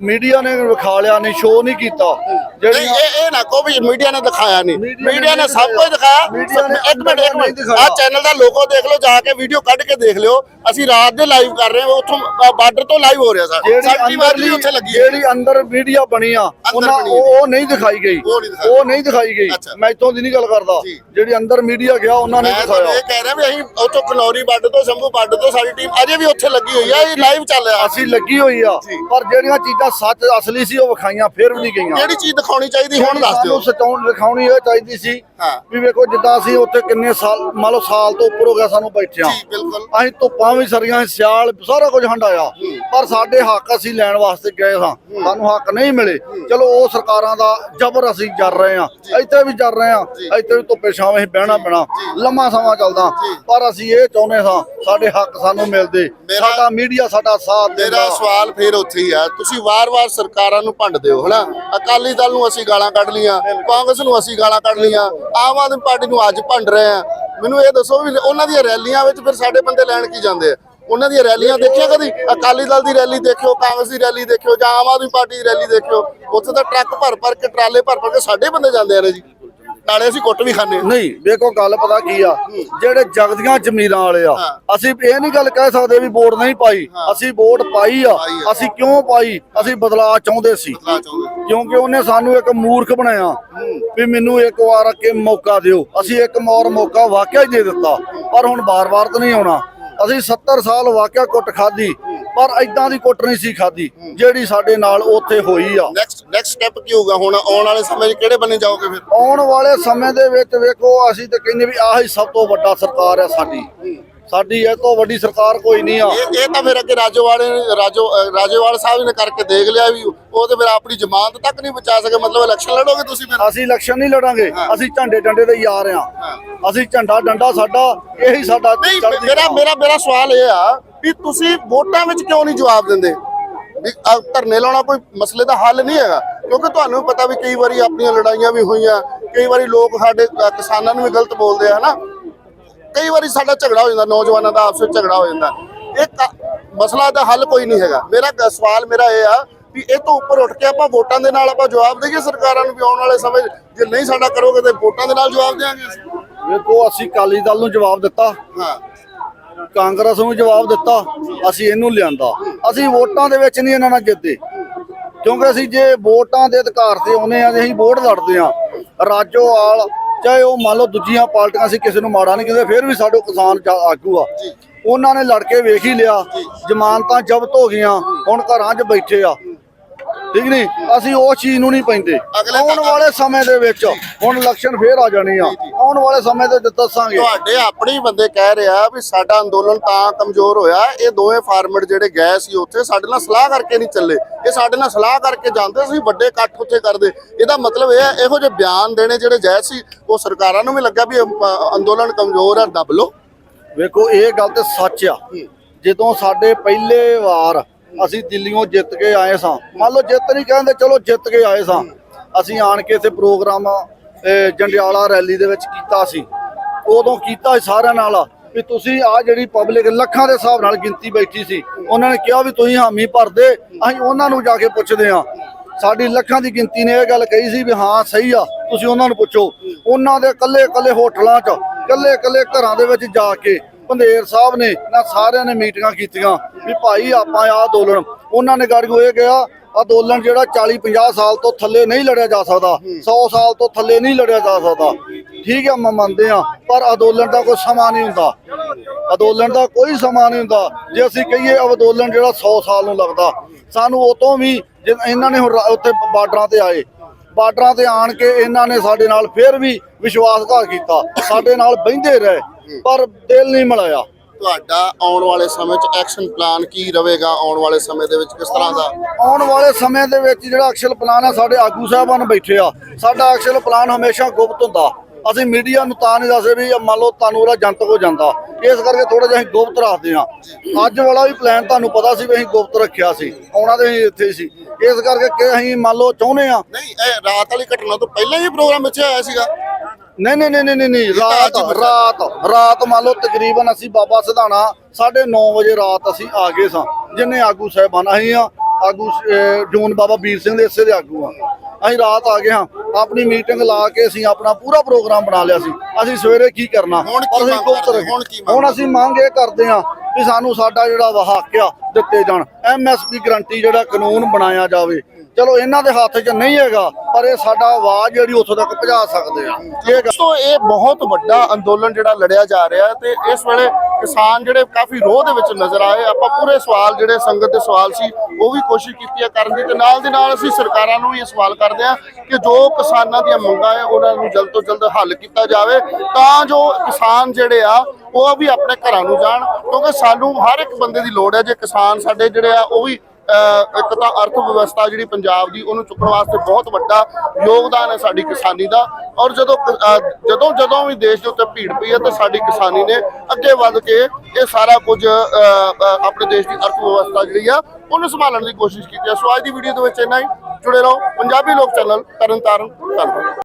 ਮੀਡੀਆ ਨੇ ਵਿਖਾ ਲਿਆ ਨਹੀਂ ਸ਼ੋਅ ਨਹੀਂ ਕੀਤਾ। ਨਹੀਂ ਜਿਹੜੀਆਂ ਇਹ ਇਹ ਨਾ ਕਹੋ ਵੀ ਮੀਡੀਆ ਨੇ ਦਿਖਾਇਆ ਨਹੀਂ। ਮੀਡੀਆ ਨੇ ਸਭ ਕੁਝ ਦਿਖਾਇਆ। ਨੇ ਇੱਕ ਮਿੰਟ ਇੱਕ ਮਿੰਟ। ਦਿਖਾਇਆ। ਆਹ ਚੈਨਲ ਦਾ ਲੋਗੋ ਦੇਖ ਲਓ ਜਾ ਕੇ ਵੀਡੀਓ ਕੱਢ ਕੇ ਦੇਖ ਲਿਓ। ਅਸੀਂ ਰਾਤ ਦੇ ਲਾਈਵ ਕਰ ਰਹੇ ਹਾਂ ਉੱਥੋਂ ਬਾਰਡਰ ਤੋਂ ਲਾਈਵ ਹੋ ਰਿਹਾ ਸਾਡਾ। ਜਿਹੜੀ ਸਾਡੀ ਅੰਦਰਲੀ ਉੱਥੇ ਲੱਗੀ ਹੈ। ਜਿਹੜੀ ਅੰਦਰ ਮੀਡੀਆ ਬਣੀ ਆ ਉਹਨਾਂ ਬਣੀ। ਉਹ ਉਹ ਨਹੀਂ ਦਿਖਾਈ ਗਈ। ਉਹ ਨਹੀਂ ਦਿਖਾਈ। ਉਹ ਨਹੀਂ ਦਿਖਾਈ ਗਈ। ਅੱਛਾ। ਮੈਂ ਇਤੋਂ ਦੀ ਨਹੀਂ ਗੱਲ ਕਰਦਾ। ਜੀ। ਜਿਹੜੀ ਅੰਦਰ ਮੀਡੀਆ ਗਿਆ ਉਹਨਾਂ ਨੇ ਮੈਂ ਤੁਹਾਨੂੰ ਦਿਖਾਇਆ। ਇਹ ਕਹਿ ਰਿਹਾ ਵੀ ਅਸੀਂ ਉੱਥੋਂ ਖਨੌਰੀ ਬਾਰਡਰ ਤੋਂ ਸ਼ੰਭੂ ਬਾਰਡਰ ਤੋਂ ਸਾਡੀ ਟੀਮ ਅਜੇ ਵੀ ਉੱਥੇ ਲੱਗੀ ਹੋਈ ਆ ਇਹ ਲਾਈਵ ਚੱਲ ਰਿਹਾ। ਅਸੀਂ ਲੱਗੀ ਹੋਈ ਆ। ਜੀ। ਪਰ ਜਿਹੜੀਆਂ ਚੀਜ਼ਾਂ ਸੱਚ ਅਸਲੀ ਸੀ ਉਹ ਵਿਖਾਈਆਂ ਫਿਰ ਵੀ ਨਹੀਂ ਗਈਆਂ। ਕਿਹੜੀ ਚੀਜ਼ ਦਿਖਾਉਣੀ ਚਾਹੀਦੀ ਹੁਣ ਦੱਸ ਦਿਓ। ਸਾਨੂੰ ਸਚਾਉਣ ਦਿਖਾਉਣੀ ਇਹ ਚਾਹੀਦੀ ਸੀ ਹਾਂ। ਵੀ ਵੇਖੋ ਜਿੱਦਾਂ ਅਸੀਂ ਉੱਥੇ ਕਿੰਨੇ ਸਾਲ ਮੰਨ ਲਓ ਸਾਲ ਤੋਂ ਉੱਪਰ ਹੋ ਗਿਆ ਸਾਨੂੰ ਬੈਠਿਆਂ। ਜੀ ਬਿਲਕੁਲ। ਅਸੀਂ ਧੁੱਪਾਂ ਵੀ ਸਰੀਆਂ ਸਿਆਲ ਸਾਰਾ ਕੁਝ ਹੰਡਾਇਆ। ਪਰ ਸਾਡੇ ਹੱਕ ਅਸੀਂ ਲੈਣ ਵਾਸਤੇ ਗਏ ਹਾਂ। ਸਾਨੂੰ ਹੱਕ ਨਹੀਂ ਮਿਲੇ। ਚਲੋ ਉਹ ਸਰਕਾਰਾਂ ਦਾ ਜ਼ਬਰ ਅਸੀਂ ਜਰ ਰਹੇ ਹਾਂ। ਇੱਥੇ ਵੀ ਜਰ ਰਹੇ ਹਾਂ। ਇੱਥੇ ਵੀ ਧੁੱਪੇ ਛਾਵੇਂ ਅਸੀਂ ਬਹਿਣਾ ਪੈਣਾ। ਲੰਮਾ ਸਮਾਂ ਚੱਲਦਾ। ਪਰ ਅਸੀਂ ਇਹ ਚਾਹੁੰਦੇ ਹਾਂ ਸਾਡੇ ਹੱਕ ਸਾਨੂੰ ਮਿਲਦੇ। ਮੇਰਾ- ਸਾਡਾ ਮੀਡੀਆ ਸਾਡਾ ਸਾਥ ਮੇਰਾ ਸਵਾਲ ਫੇਰ ਉੱਥੇ ਹੀ ਆ। ਤੁਸੀਂ ਵਾਰ-ਵਾਰ ਸਰਕਾਰਾਂ ਨੂੰ ਭੰਡ ਦਿਓ, ਹਨਾ? ਅਕਾਲੀ ਦਲ ਨੂੰ ਅਸੀਂ ਗਾਲਾਂ ਕੱਢ ਲੀਆਂ ਕਾਂਗਰਸ ਨੂੰ ਅਸੀਂ ਗਾਲਾਂ ਕੱਢ ਲੀਆਂ ਆਮ ਆਦਮੀ ਪਾਰਟੀ ਨੂੰ ਅੱਜ ਭੰਡ ਰਹੇ ਆ ਮੈਨੂੰ ਇਹ ਦੱਸੋ ਵੀ ਉਹਨਾਂ ਦੀਆਂ ਰੈਲੀਆਂ ਵਿੱਚ ਫਿਰ ਸਾਡੇ ਬੰਦੇ ਲੈਣ ਕੀ ਜਾਂਦੇ ਆ? ਉਹਨਾਂ ਦੀਆਂ ਰੈਲੀਆਂ ਦੇਖਿਆ ਕਦੀ? ਅਕਾਲੀ ਦਲ ਦੀ ਰੈਲੀ ਦੇਖਿਓ, ਕਾਂਗਰਸ ਦੀ ਰੈਲੀ ਦੇਖਿਓ ਜਾਂ ਆਮ ਆਦਮੀ ਪਾਰਟੀ ਦੀ ਰੈਲੀ ਦੇਖਿਓ, ਉੱਥੇ ਤਾਂ ਟਰੱਕ ਭਰ ਭਰ ਕੇ, ਟਰਾਲੇ ਭਰ ਭਰ ਕੇ ਸਾਡੇ ਬੰਦੇ ਜਾਂਦੇ ਆ ਨੇ ਜੀ। ਨਾਲੇ ਅਸੀਂ ਕੁੱਟ ਵੀ ਖਾਂਦੇ ਨਹੀਂ ਵੇਖੋ ਗੱਲ ਪਤਾ ਕੀ ਆ? ਜਿਹੜੇ ਜਗਦੀਆਂ ਜ਼ਮੀਰਾਂ ਵਾਲੇ ਆ ਹਾਂ। ਅਸੀਂ ਇਹ ਨਹੀਂ ਗੱਲ ਕਹਿ ਸਕਦੇ ਵੀ ਵੋਟ ਨਹੀਂ ਪਾਈ। ਅਸੀਂ ਵੋਟ ਪਾਈ ਆ। ਪਾਈ ਆ। ਅਸੀਂ ਕਿਉਂ ਪਾਈ? ਅਸੀਂ ਬਦਲਾਅ ਚਾਹੁੰਦੇ ਸੀ। ਬਦਲਾਅ ਚਾਹੁੰਦੇ। ਕਿਉਂਕਿ ਉਹਨੇ ਸਾਨੂੰ ਇੱਕ ਮੂਰਖ ਬਣਾਇਆ। ਵੀ ਮੈਨੂੰ ਇੱਕ ਵਾਰ ਅੱਗੇ ਮੌਕਾ ਦਿਓ। ਅਸੀਂ ਇੱਕ ਮੌਰ ਮੌਕਾ ਵਾਕਿਆ ਹੀ ਦੇ ਦਿੱਤਾ। ਪਰ ਹੁਣ ਬਾਰ-ਬਾਰ ਤਾਂ ਨਹੀਂ ਆਉਣਾ। ਅਸੀਂ 70 ਸਾਲ ਵਾਕਿਆ ਕੁੱਟ ਖਾਧੀ। ਪਰ ਐਦਾਂ ਦੀ ਕੁੱਟ ਨਹੀਂ ਸੀ ਖਾਦੀ ਜਿਹੜੀ ਸਾਡੇ ਨਾਲ ਉੱਥੇ ਹੋਈ ਆ। ਨੈਕਸਟ ਨੈਕਸਟ ਸਟੈਪ ਕੀ ਹੋਊਗਾ? ਹੁਣ ਆਉਣ ਵਾਲੇ ਸਮੇਂ 'ਚ ਕਿਹੜੇ ਬੰਨੇ ਜਾਓਗੇ ਫਿਰ? ਆਉਣ ਵਾਲੇ ਸਮੇਂ ਦੇ ਵਿੱਚ ਵੇਖੋ ਅਸੀਂ ਤਾਂ ਕਹਿੰਦੇ ਵੀ ਆਹੀ ਸਭ ਤੋਂ ਵੱਡਾ ਸਰਕਾਰ ਆ ਸਾਡੀ। ਸਾਡੀ ਇਹ ਤੋਂ ਵੱਡੀ ਸਰਕਾਰ ਕੋਈ ਨਹੀਂ ਆ। ਇਹ ਤਾਂ ਫਿਰ ਅੱਗੇ ਰਾਜੋਵਾਲੇ ਰਾਜੋ ਰਾਜੇਵਾਲ ਸਾਹਿਬ ਨੇ ਕਰਕੇ ਦੇਖ ਲਿਆ ਵੀ ਉਹ ਤੇ ਫਿਰ ਆਪਣੀ ਜ਼ਮਾਨਤ ਤੱਕ ਨਹੀਂ ਬਚਾ ਸਕੇ। ਮਤਲਬ ਇਲੈਕਸ਼ਨ ਲੜੋਗੇ ਤੁਸੀਂ ਫਿਰ? ਅਸੀਂ ਇਲੈਕਸ਼ਨ ਨਹੀਂ ਲੜਾਂਗੇ। ਅਸੀਂ ਝੰਡੇ ਡੰਡੇ ਦੇ ਯਾਰ ਆ। ਅਸੀਂ ਝੰਡਾ ਡੰਡਾ ਸਾਡਾ ਇਹੀ ਸਾਡਾ। ਮੇਰਾ ਮੇਰਾ ਸਵਾਲ ਇਹ ਆ ਵੀ ਤੁਸੀਂ ਵੋਟਾਂ ਵਿੱਚ ਕਿਉਂ ਨਹੀਂ ਜਵਾਬ ਦਿੰਦੇ? ਵੀ ਧਰਨੇ ਲਾਉਣਾ ਕੋਈ ਮਸਲੇ ਦਾ ਹੱਲ ਨਹੀਂ ਹੈਗਾ। ਕਿਉਂਕਿ ਤੁਹਾਨੂੰ ਵੀ ਪਤਾ ਵੀ ਕਈ ਵਾਰੀ ਆਪਣੀਆਂ ਲੜਾਈਆਂ ਵੀ ਹੋਈਆਂ ਕਈ ਵਾਰੀ ਲੋਕ ਸਾਡੇ ਕਿਸਾਨਾਂ ਨੂੰ ਵੀ ਗਲਤ ਬੋਲਦੇ ਆ ਹਨਾ? ਕਈ ਵਾਰੀ ਸਾਡਾ ਝਗੜਾ ਹੋ ਜਾਂਦਾ ਨੌਜਵਾਨਾਂ ਦਾ ਆਪਸ ਵਿੱਚ ਝਗੜਾ ਹੋ ਜਾਂਦਾ। ਇਹ ਮਸਲਾ ਦਾ ਹੱਲ ਕੋਈ ਨਹੀਂ ਹੈਗਾ। ਮੇਰਾ ਸਵਾਲ ਮੇਰਾ ਇਹ ਆ ਵੀ ਇਹ ਤੋਂ ਉੱਪਰ ਉੱਠ ਕੇ ਆਪਾਂ ਵੋਟਾਂ ਦੇ ਨਾਲ ਆਪਾਂ ਜਵਾਬ ਦੇਈਏ ਸਰਕਾਰਾਂ ਨੂੰ ਵੀ ਆਉਣ ਵਾਲੇ ਸਮੇਂ ਜੇ ਨਹੀਂ ਸਾਡਾ ਕਰੋਗੇ ਤੇ ਵੋਟਾਂ ਦੇ ਨਾਲ ਜਵਾਬ ਦੇਵਾਂਗੇ ਵੇਖੋ ਅਸੀਂ ਅਕਾਲੀ ਦਲ ਨੂੰ ਜਵਾਬ ਦਿੱਤਾ। ਹਾਂ। ਕਾਂਗਰਸ ਨੂੰ ਜਵਾਬ ਦਿੱਤਾ, ਅਸੀਂ ਇਹਨੂੰ ਲਿਆਂਦਾ। ਅਸੀਂ ਵੋਟਾਂ ਦੇ ਵਿੱਚ ਨਹੀਂ ਇਹਨਾਂ ਨਾਲ ਜਿੱਤੇ ਕਿਉਂਕਿ ਅਸੀਂ ਜੇ ਵੋਟਾਂ ਦੇ ਅਧਿਕਾਰ ਤੇ ਆਉਨੇ ਆ ਤੇ ਅਸੀਂ ਵੋਟ ਲੜਦੇ ਆ ਰਾਜੋਵਾਲ ਚਾਹੇ ਉਹ ਮੰਨ ਲਓ ਦੂਜੀਆਂ ਪਾਰਟੀਆਂ ਅਸੀਂ ਕਿਸੇ ਨੂੰ ਮਾੜਾ ਨਹੀਂ ਕਹਿੰਦੇ, ਫਿਰ ਵੀ ਸਾਡੇ ਕਿਸਾਨ ਆਗੂ ਆ। ਉਹਨਾਂ ਨੇ ਲੜ ਕੇ ਵੇਖ ਹੀ ਲਿਆ, ਜ਼ਮਾਨਤਾਂ ਜ਼ਬਤ ਹੋ ਗਈਆਂ, ਹੁਣ ਘਰਾਂ 'ਚ ਬੈਠੇ ਆ। ਠੀਕ ਨਹੀਂ? ਅਸੀਂ ਉਹ ਚੀਜ਼ ਨੂੰ ਨਹੀਂ ਪੈਂਦੇ। ਆਉਣ ਤਾਂ- ਵਾਲੇ ਸਮੇਂ ਦੇ ਵਿੱਚ ਹੁਣ ਇਲੈਕਸ਼ਨ ਫੇਰ ਆ ਜਾਣੀ ਆ। ਆਉਣ ਵਾਲੇ ਸਮੇਂ ਵਿੱਚ ਦੱਸਾਂਗੇ। ਤੁਹਾਡੇ ਆਪਣੇ ਬੰਦੇ ਕਹਿ ਰਿਹਾ ਵੀ ਸਾਡਾ ਅੰਦੋਲਨ ਤਾਂ ਕਮਜ਼ੋਰ ਹੋਇਆ। ਇਹ ਦੋਵੇਂ ਫਾਰਮਰ ਜਿਹੜੇ ਗਏ ਸੀ ਉੱਥੇ ਸਾਡੇ ਨਾਲ ਸਲਾਹ ਕਰਕੇ ਨਹੀਂ ਚੱਲੇ। ਇਹ ਸਾਡੇ ਨਾਲ ਸਲਾਹ ਕਰਕੇ ਜਾਂਦੇ ਸੀ ਵੱਡੇ ਇਕੱਠ ਉੱਥੇ ਕਰਦੇ। ਇਹਦਾ ਮਤਲਬ ਇਹ ਹੈ ਇਹੋ ਜਿਹੇ ਬਿਆਨ ਦੇਣੇ ਜਿਹੜੇ ਜਾਇਜ਼ ਸੀ ਉਹ ਸਰਕਾਰਾਂ ਨੂੰ ਵੀ ਲੱਗਾ ਵੀ ਅੰਦੋਲਨ ਕਮਜ਼ੋਰ ਹੈ ਦੱਬ ਲਓ। ਵੇਖੋ ਇਹ ਗੱਲ ਤੇ ਸੱਚ ਆ। ਜਦੋਂ ਸਾਡੇ ਪਹਿਲੇ ਵਾਰ ਅਸੀਂ ਦਿੱਲੀੋਂ ਜਿੱਤ ਕੇ ਆਏ ਸਾਂ। ਮੰਨ ਲਓ ਜਿੱਤ ਨਹੀਂ ਕਹਿੰਦੇ, ਚਲੋ ਜਿੱਤ ਕੇ ਆਏ ਸਾਂ। ਅਸੀਂ ਆਣ ਕੇ ਇੱਥੇ ਪ੍ਰੋਗਰਾਮ ਜੰਡਿਆਲਾ ਰੈਲੀ ਦੇ ਵਿੱਚ ਕੀਤਾ ਸੀ। ਉਦੋਂ ਕੀਤਾ ਸਾਰਿਆਂ ਨਾਲ ਵੀ ਤੁਸੀਂ ਆ ਜਿਹੜੀ ਪਬਲਿਕ ਲੱਖਾਂ ਦੇ ਹਿਸਾਬ ਨਾਲ ਗਿਣਤੀ ਬੈਠੀ ਸੀ, ਉਹਨਾਂ ਨੇ ਕਿਹਾ ਵੀ ਤੁਸੀਂ ਹਾਮੀ ਭਰਦੇ, ਅਸੀਂ ਉਹਨਾਂ ਨੂੰ ਜਾ ਕੇ ਪੁੱਛਦੇ ਹਾਂ। ਸਾਡੀ ਲੱਖਾਂ ਦੀ ਗਿਣਤੀ ਨੇ ਇਹ ਗੱਲ ਕਹੀ ਸੀ ਵੀ ਹਾਂ, ਸਹੀ ਆ, ਤੁਸੀਂ ਉਹਨਾਂ ਨੂੰ ਪੁੱਛੋ। ਉਹਨਾਂ ਦੇ ਕੱਲੇ ਕੱਲੇ ਹੋਟਲਾਂ 'ਚ ਕੱਲੇ ਕੱਲੇ ਘਰਾਂ ਦੇ ਵਿੱਚ ਜਾ ਕੇ ਪੰਧੇਰ ਸਾਹਿਬ ਨੇ ਨਾ ਸਾਰਿਆਂ ਨੇ ਮੀਟਿੰਗਾਂ ਕੀਤੀਆਂ ਵੀ ਭਾਈ ਆਪਾਂ ਆ ਅੰਦੋਲਨ, ਉਹਨਾਂ ਨੇ ਗਾੜੀਓ ਇਹ ਗਿਆ ਅੰਦੋਲਨ ਜਿਹੜਾ 40 50 ਸਾਲ ਤੋਂ ਥੱਲੇ ਨਹੀਂ ਲੜਿਆ ਜਾ ਸਕਦਾ 100 ਸਾਲ ਤੋਂ ਥੱਲੇ ਨਹੀਂ ਲੜਿਆ ਜਾ ਸਕਦਾ। ਠੀਕ ਹੈ ਮੈਂ ਮੰਨਦੇ ਆ ਪਰ ਅੰਦੋਲਨ ਦਾ ਕੋਈ ਸਮਾਂ ਨਹੀਂ ਹੁੰਦਾ। ਅੰਦੋਲਨ ਦਾ ਕੋਈ ਸਮਾਂ ਨਹੀਂ ਹੁੰਦਾ। ਜੇ ਅਸੀਂ ਕਹੀਏ ਅੰਦੋਲਨ ਜਿਹੜਾ 100 ਸਾਲ ਨੂੰ ਲੱਗਦਾ, ਸਾਨੂੰ ਉਹ ਤੋਂ ਵੀ ਇਹਨਾਂ ਨੇ ਹੁਣ ਉੱਥੇ ਬਾਰਡਰਾਂ ਤੇ ਆਏ, ਬਾਰਡਰਾਂ ਤੇ ਆਣ ਕੇ ਇਹਨਾਂ ਨੇ ਸਾਡੇ ਨਾਲ ਫਿਰ ਵੀ ਵਿਸ਼ਵਾਸਘਾਤ ਕੀਤਾ, ਸਾਡੇ ਨਾਲ ਬਹਿੰਦੇ ਰਹੇ। ਪਰ ਦਿਲ ਨਹੀਂ ਮਿਲਾਇਆ। ਤੁਹਾਡਾ ਆਉਣ ਵਾਲੇ ਸਮੇਂ 'ਚ ਐਕਸ਼ਨ ਪਲਾਨ ਕੀ ਰਹੇਗਾ ਆਉਣ ਵਾਲੇ ਸਮੇਂ ਦੇ ਵਿੱਚ? ਕਿਸ ਤਰ੍ਹਾਂ ਦਾ? ਆਉਣ ਵਾਲੇ ਸਮੇਂ ਦੇ ਵਿੱਚ ਜਿਹੜਾ ਐਕਸ਼ਨ ਪਲਾਨ ਆ ਸਾਡੇ ਆਗੂ ਸਾਹਿਬਾਨ ਬੈਠੇ ਆ। ਸਾਡਾ ਐਕਸ਼ਨ ਪਲਾਨ ਹਮੇਸ਼ਾ ਗੁਪਤ ਹੁੰਦਾ। ਅਸੀਂ ਮੀਡੀਆ ਨੂੰ ਤਾਂ ਨਹੀਂ ਦੱਸਦੇ ਵੀ ਮੰਨ ਲਓ ਤੁਹਾਨੂੰ ਉਹਦਾ ਜਨਤਕ ਹੋ ਜਾਂਦਾ। ਇਸ ਕਰਕੇ ਥੋੜਾ ਜਿਹਾ ਅਸੀਂ ਗੁਪਤ ਰੱਖਦੇ ਆ ਅੱਜ ਵਾਲਾ ਵੀ ਪਲਾਨ ਤੁਹਾਨੂੰ ਪਤਾ ਸੀ ਵੀ ਅਸੀਂ ਗੁਪਤ ਰੱਖਿਆ ਸੀ। ਆਉਣਾ ਤੇ ਅਸੀਂ ਇੱਥੇ ਸੀ। ਇਸ ਕਰਕੇ ਕਿ ਅਸੀਂ ਮੰਨ ਲਓ ਚਾਹੁੰਦੇ ਆ ਨਹੀਂ ਇਹ ਰਾਤ ਵਾਲੀ ਘਟਨਾ ਤੋਂ ਪਹਿਲਾਂ ਹੀ ਪ੍ਰੋਗਰਾਮ ਵਿੱਚ ਹੋਇਆ ਸੀਗਾ। ਨਹੀਂ ਨਹੀਂ ਨਹੀਂ ਨਹੀਂ ਨਹੀਂ ਰਾਤ ਰਾਤ ਰਾਤ ਮੰਨ ਲਓ ਤਕਰੀਬਨ ਅਸੀਂ ਬਾਬਾ ਸਿਧਾਣਾ 9:30 ਵਜੇ ਰਾਤ ਅਸੀਂ ਆ ਗਏ ਸਾਂ ਜਿੰਨੇ ਆਗੂ ਸਾਹਿਬਾਨ ਅਸੀਂ ਆ ਆਗੂ ਜੋਨ ਬਾਬਾ ਵੀਰ ਸਿੰਘ ਦੇ ਇਸੇ ਦੇ ਆਗੂ ਆ। ਅਸੀਂ ਰਾਤ ਆ ਗਏ ਹਾਂ ਆਪਣੀ ਮੀਟਿੰਗ ਲਾ ਕੇ ਅਸੀਂ ਆਪਣਾ ਪੂਰਾ ਪ੍ਰੋਗਰਾਮ ਬਣਾ ਲਿਆ ਸੀ ਅਸੀਂ ਸਵੇਰੇ ਕੀ ਕਰਨਾ? ਹੁਣ ਅਸੀਂ ਮੰਗ। ਹੁਣ ਅਸੀਂ ਇਹ ਕਰਦੇ ਹਾਂ ਵੀ ਸਾਨੂੰ ਸਾਡਾ ਜਿਹੜਾ ਹੱਕ ਆ ਦਿੱਤੇ ਜਾਣ ਐਮਐਸਪੀ ਗਰੰਟੀ ਜਿਹੜਾ ਕਾਨੂੰਨ ਬਣਾਇਆ ਜਾਵੇ ਚਲੋ ਇਹਨਾਂ ਦੇ ਹੱਥ 'ਚ ਨਹੀਂ ਹੈਗਾ, ਪਰ ਇਹ ਸਾਡਾ ਆਵਾਜ਼ ਜਿਹੜੀ ਉੱਥੋਂ ਤੱਕ ਪਹੁੰਚਾ ਸਕਦੇ ਆ। ਇਹ ਦੋਸਤੋ, ਇਹ ਬਹੁਤ ਵੱਡਾ ਅੰਦੋਲਨ ਜਿਹੜਾ ਲੜਿਆ ਜਾ ਰਿਹਾ ਤੇ ਇਸ ਵੇਲੇ ਕਿਸਾਨ ਜਿਹੜੇ ਕਾਫੀ ਰੋਹ ਦੇ ਵਿੱਚ ਨਜ਼ਰ ਆਏ। ਆਪਾਂ ਪੂਰੇ ਸਵਾਲ ਜਿਹੜੇ ਸੰਗਤ ਦੇ ਸਵਾਲ ਸੀ, ਉਹ ਵੀ ਕੋਸ਼ਿਸ਼ ਕੀਤੀ ਹੈ ਕਰਨ ਦੀ ਤੇ ਨਾਲ ਦੇ ਨਾਲ ਅਸੀਂ ਸਰਕਾਰਾਂ ਨੂੰ ਵੀ ਇਹ ਸਵਾਲ ਕਰਦੇ ਹਾਂ ਕਿ ਜੋ ਕਿਸਾਨਾਂ ਦੀਆਂ ਮੰਗਾਂ ਹੈ, ਉਹਨਾਂ ਨੂੰ ਜਲਦ ਤੋਂ ਜਲਦ ਹੱਲ ਕੀਤਾ ਜਾਵੇ ਤਾਂ ਜੋ ਕਿਸਾਨ ਜਿਹੜੇ ਆ, ਉਹ ਵੀ ਆਪਣੇ ਘਰਾਂ ਨੂੰ ਜਾਣ। ਕਿਉਂਕਿ ਸਾਨੂੰ ਹਰ ਇੱਕ ਬੰਦੇ ਦੀ ਲੋੜ ਹੈ, ਜੇ ਕਿਸਾਨ ਸਾਡੇ ਜਿਹੜੇ ਆ, ਉਹ ਵੀ ਇੱਕ ਤਾਂ ਅਰਥ ਵਿਵਸਥਾ ਜਿਹੜੀ ਪੰਜਾਬ ਦੀ, ਉਹਨੂੰ ਚੁੱਕਣ ਵਾਸਤੇ ਬਹੁਤ ਵੱਡਾ ਯੋਗਦਾਨ ਹੈ ਸਾਡੀ ਕਿਸਾਨੀ ਦਾ। ਔਰ ਜਦੋਂ ਜਦੋਂ ਜਦੋਂ ਵੀ ਦੇਸ਼ ਦੇ ਉੱਤੇ ਭੀੜ ਪਈ ਹੈ, ਤਾਂ ਸਾਡੀ ਕਿਸਾਨੀ ਨੇ ਅੱਗੇ ਵੱਧ ਕੇ ਇਹ ਸਾਰਾ ਕੁਝ ਆਪਣੇ ਦੇਸ਼ ਦੀ ਅਰਥ ਵਿਵਸਥਾ ਜਿਹੜੀ ਆ, ਉਹਨੂੰ ਸੰਭਾਲਣ ਦੀ ਕੋਸ਼ਿਸ਼ ਕੀਤੀ ਹੈ। ਸੋ ਅੱਜ ਦੀ ਵੀਡੀਓ ਦੇ ਵਿੱਚ ਇੰਨਾ ਹੀ। ਜੁੜੇ ਰਹੋ। ਪੰਜਾਬੀ ਲੋਕ ਚੈਨਲ, ਤਰਨਤਾਰਨ, ਧੰਨਵਾਦ।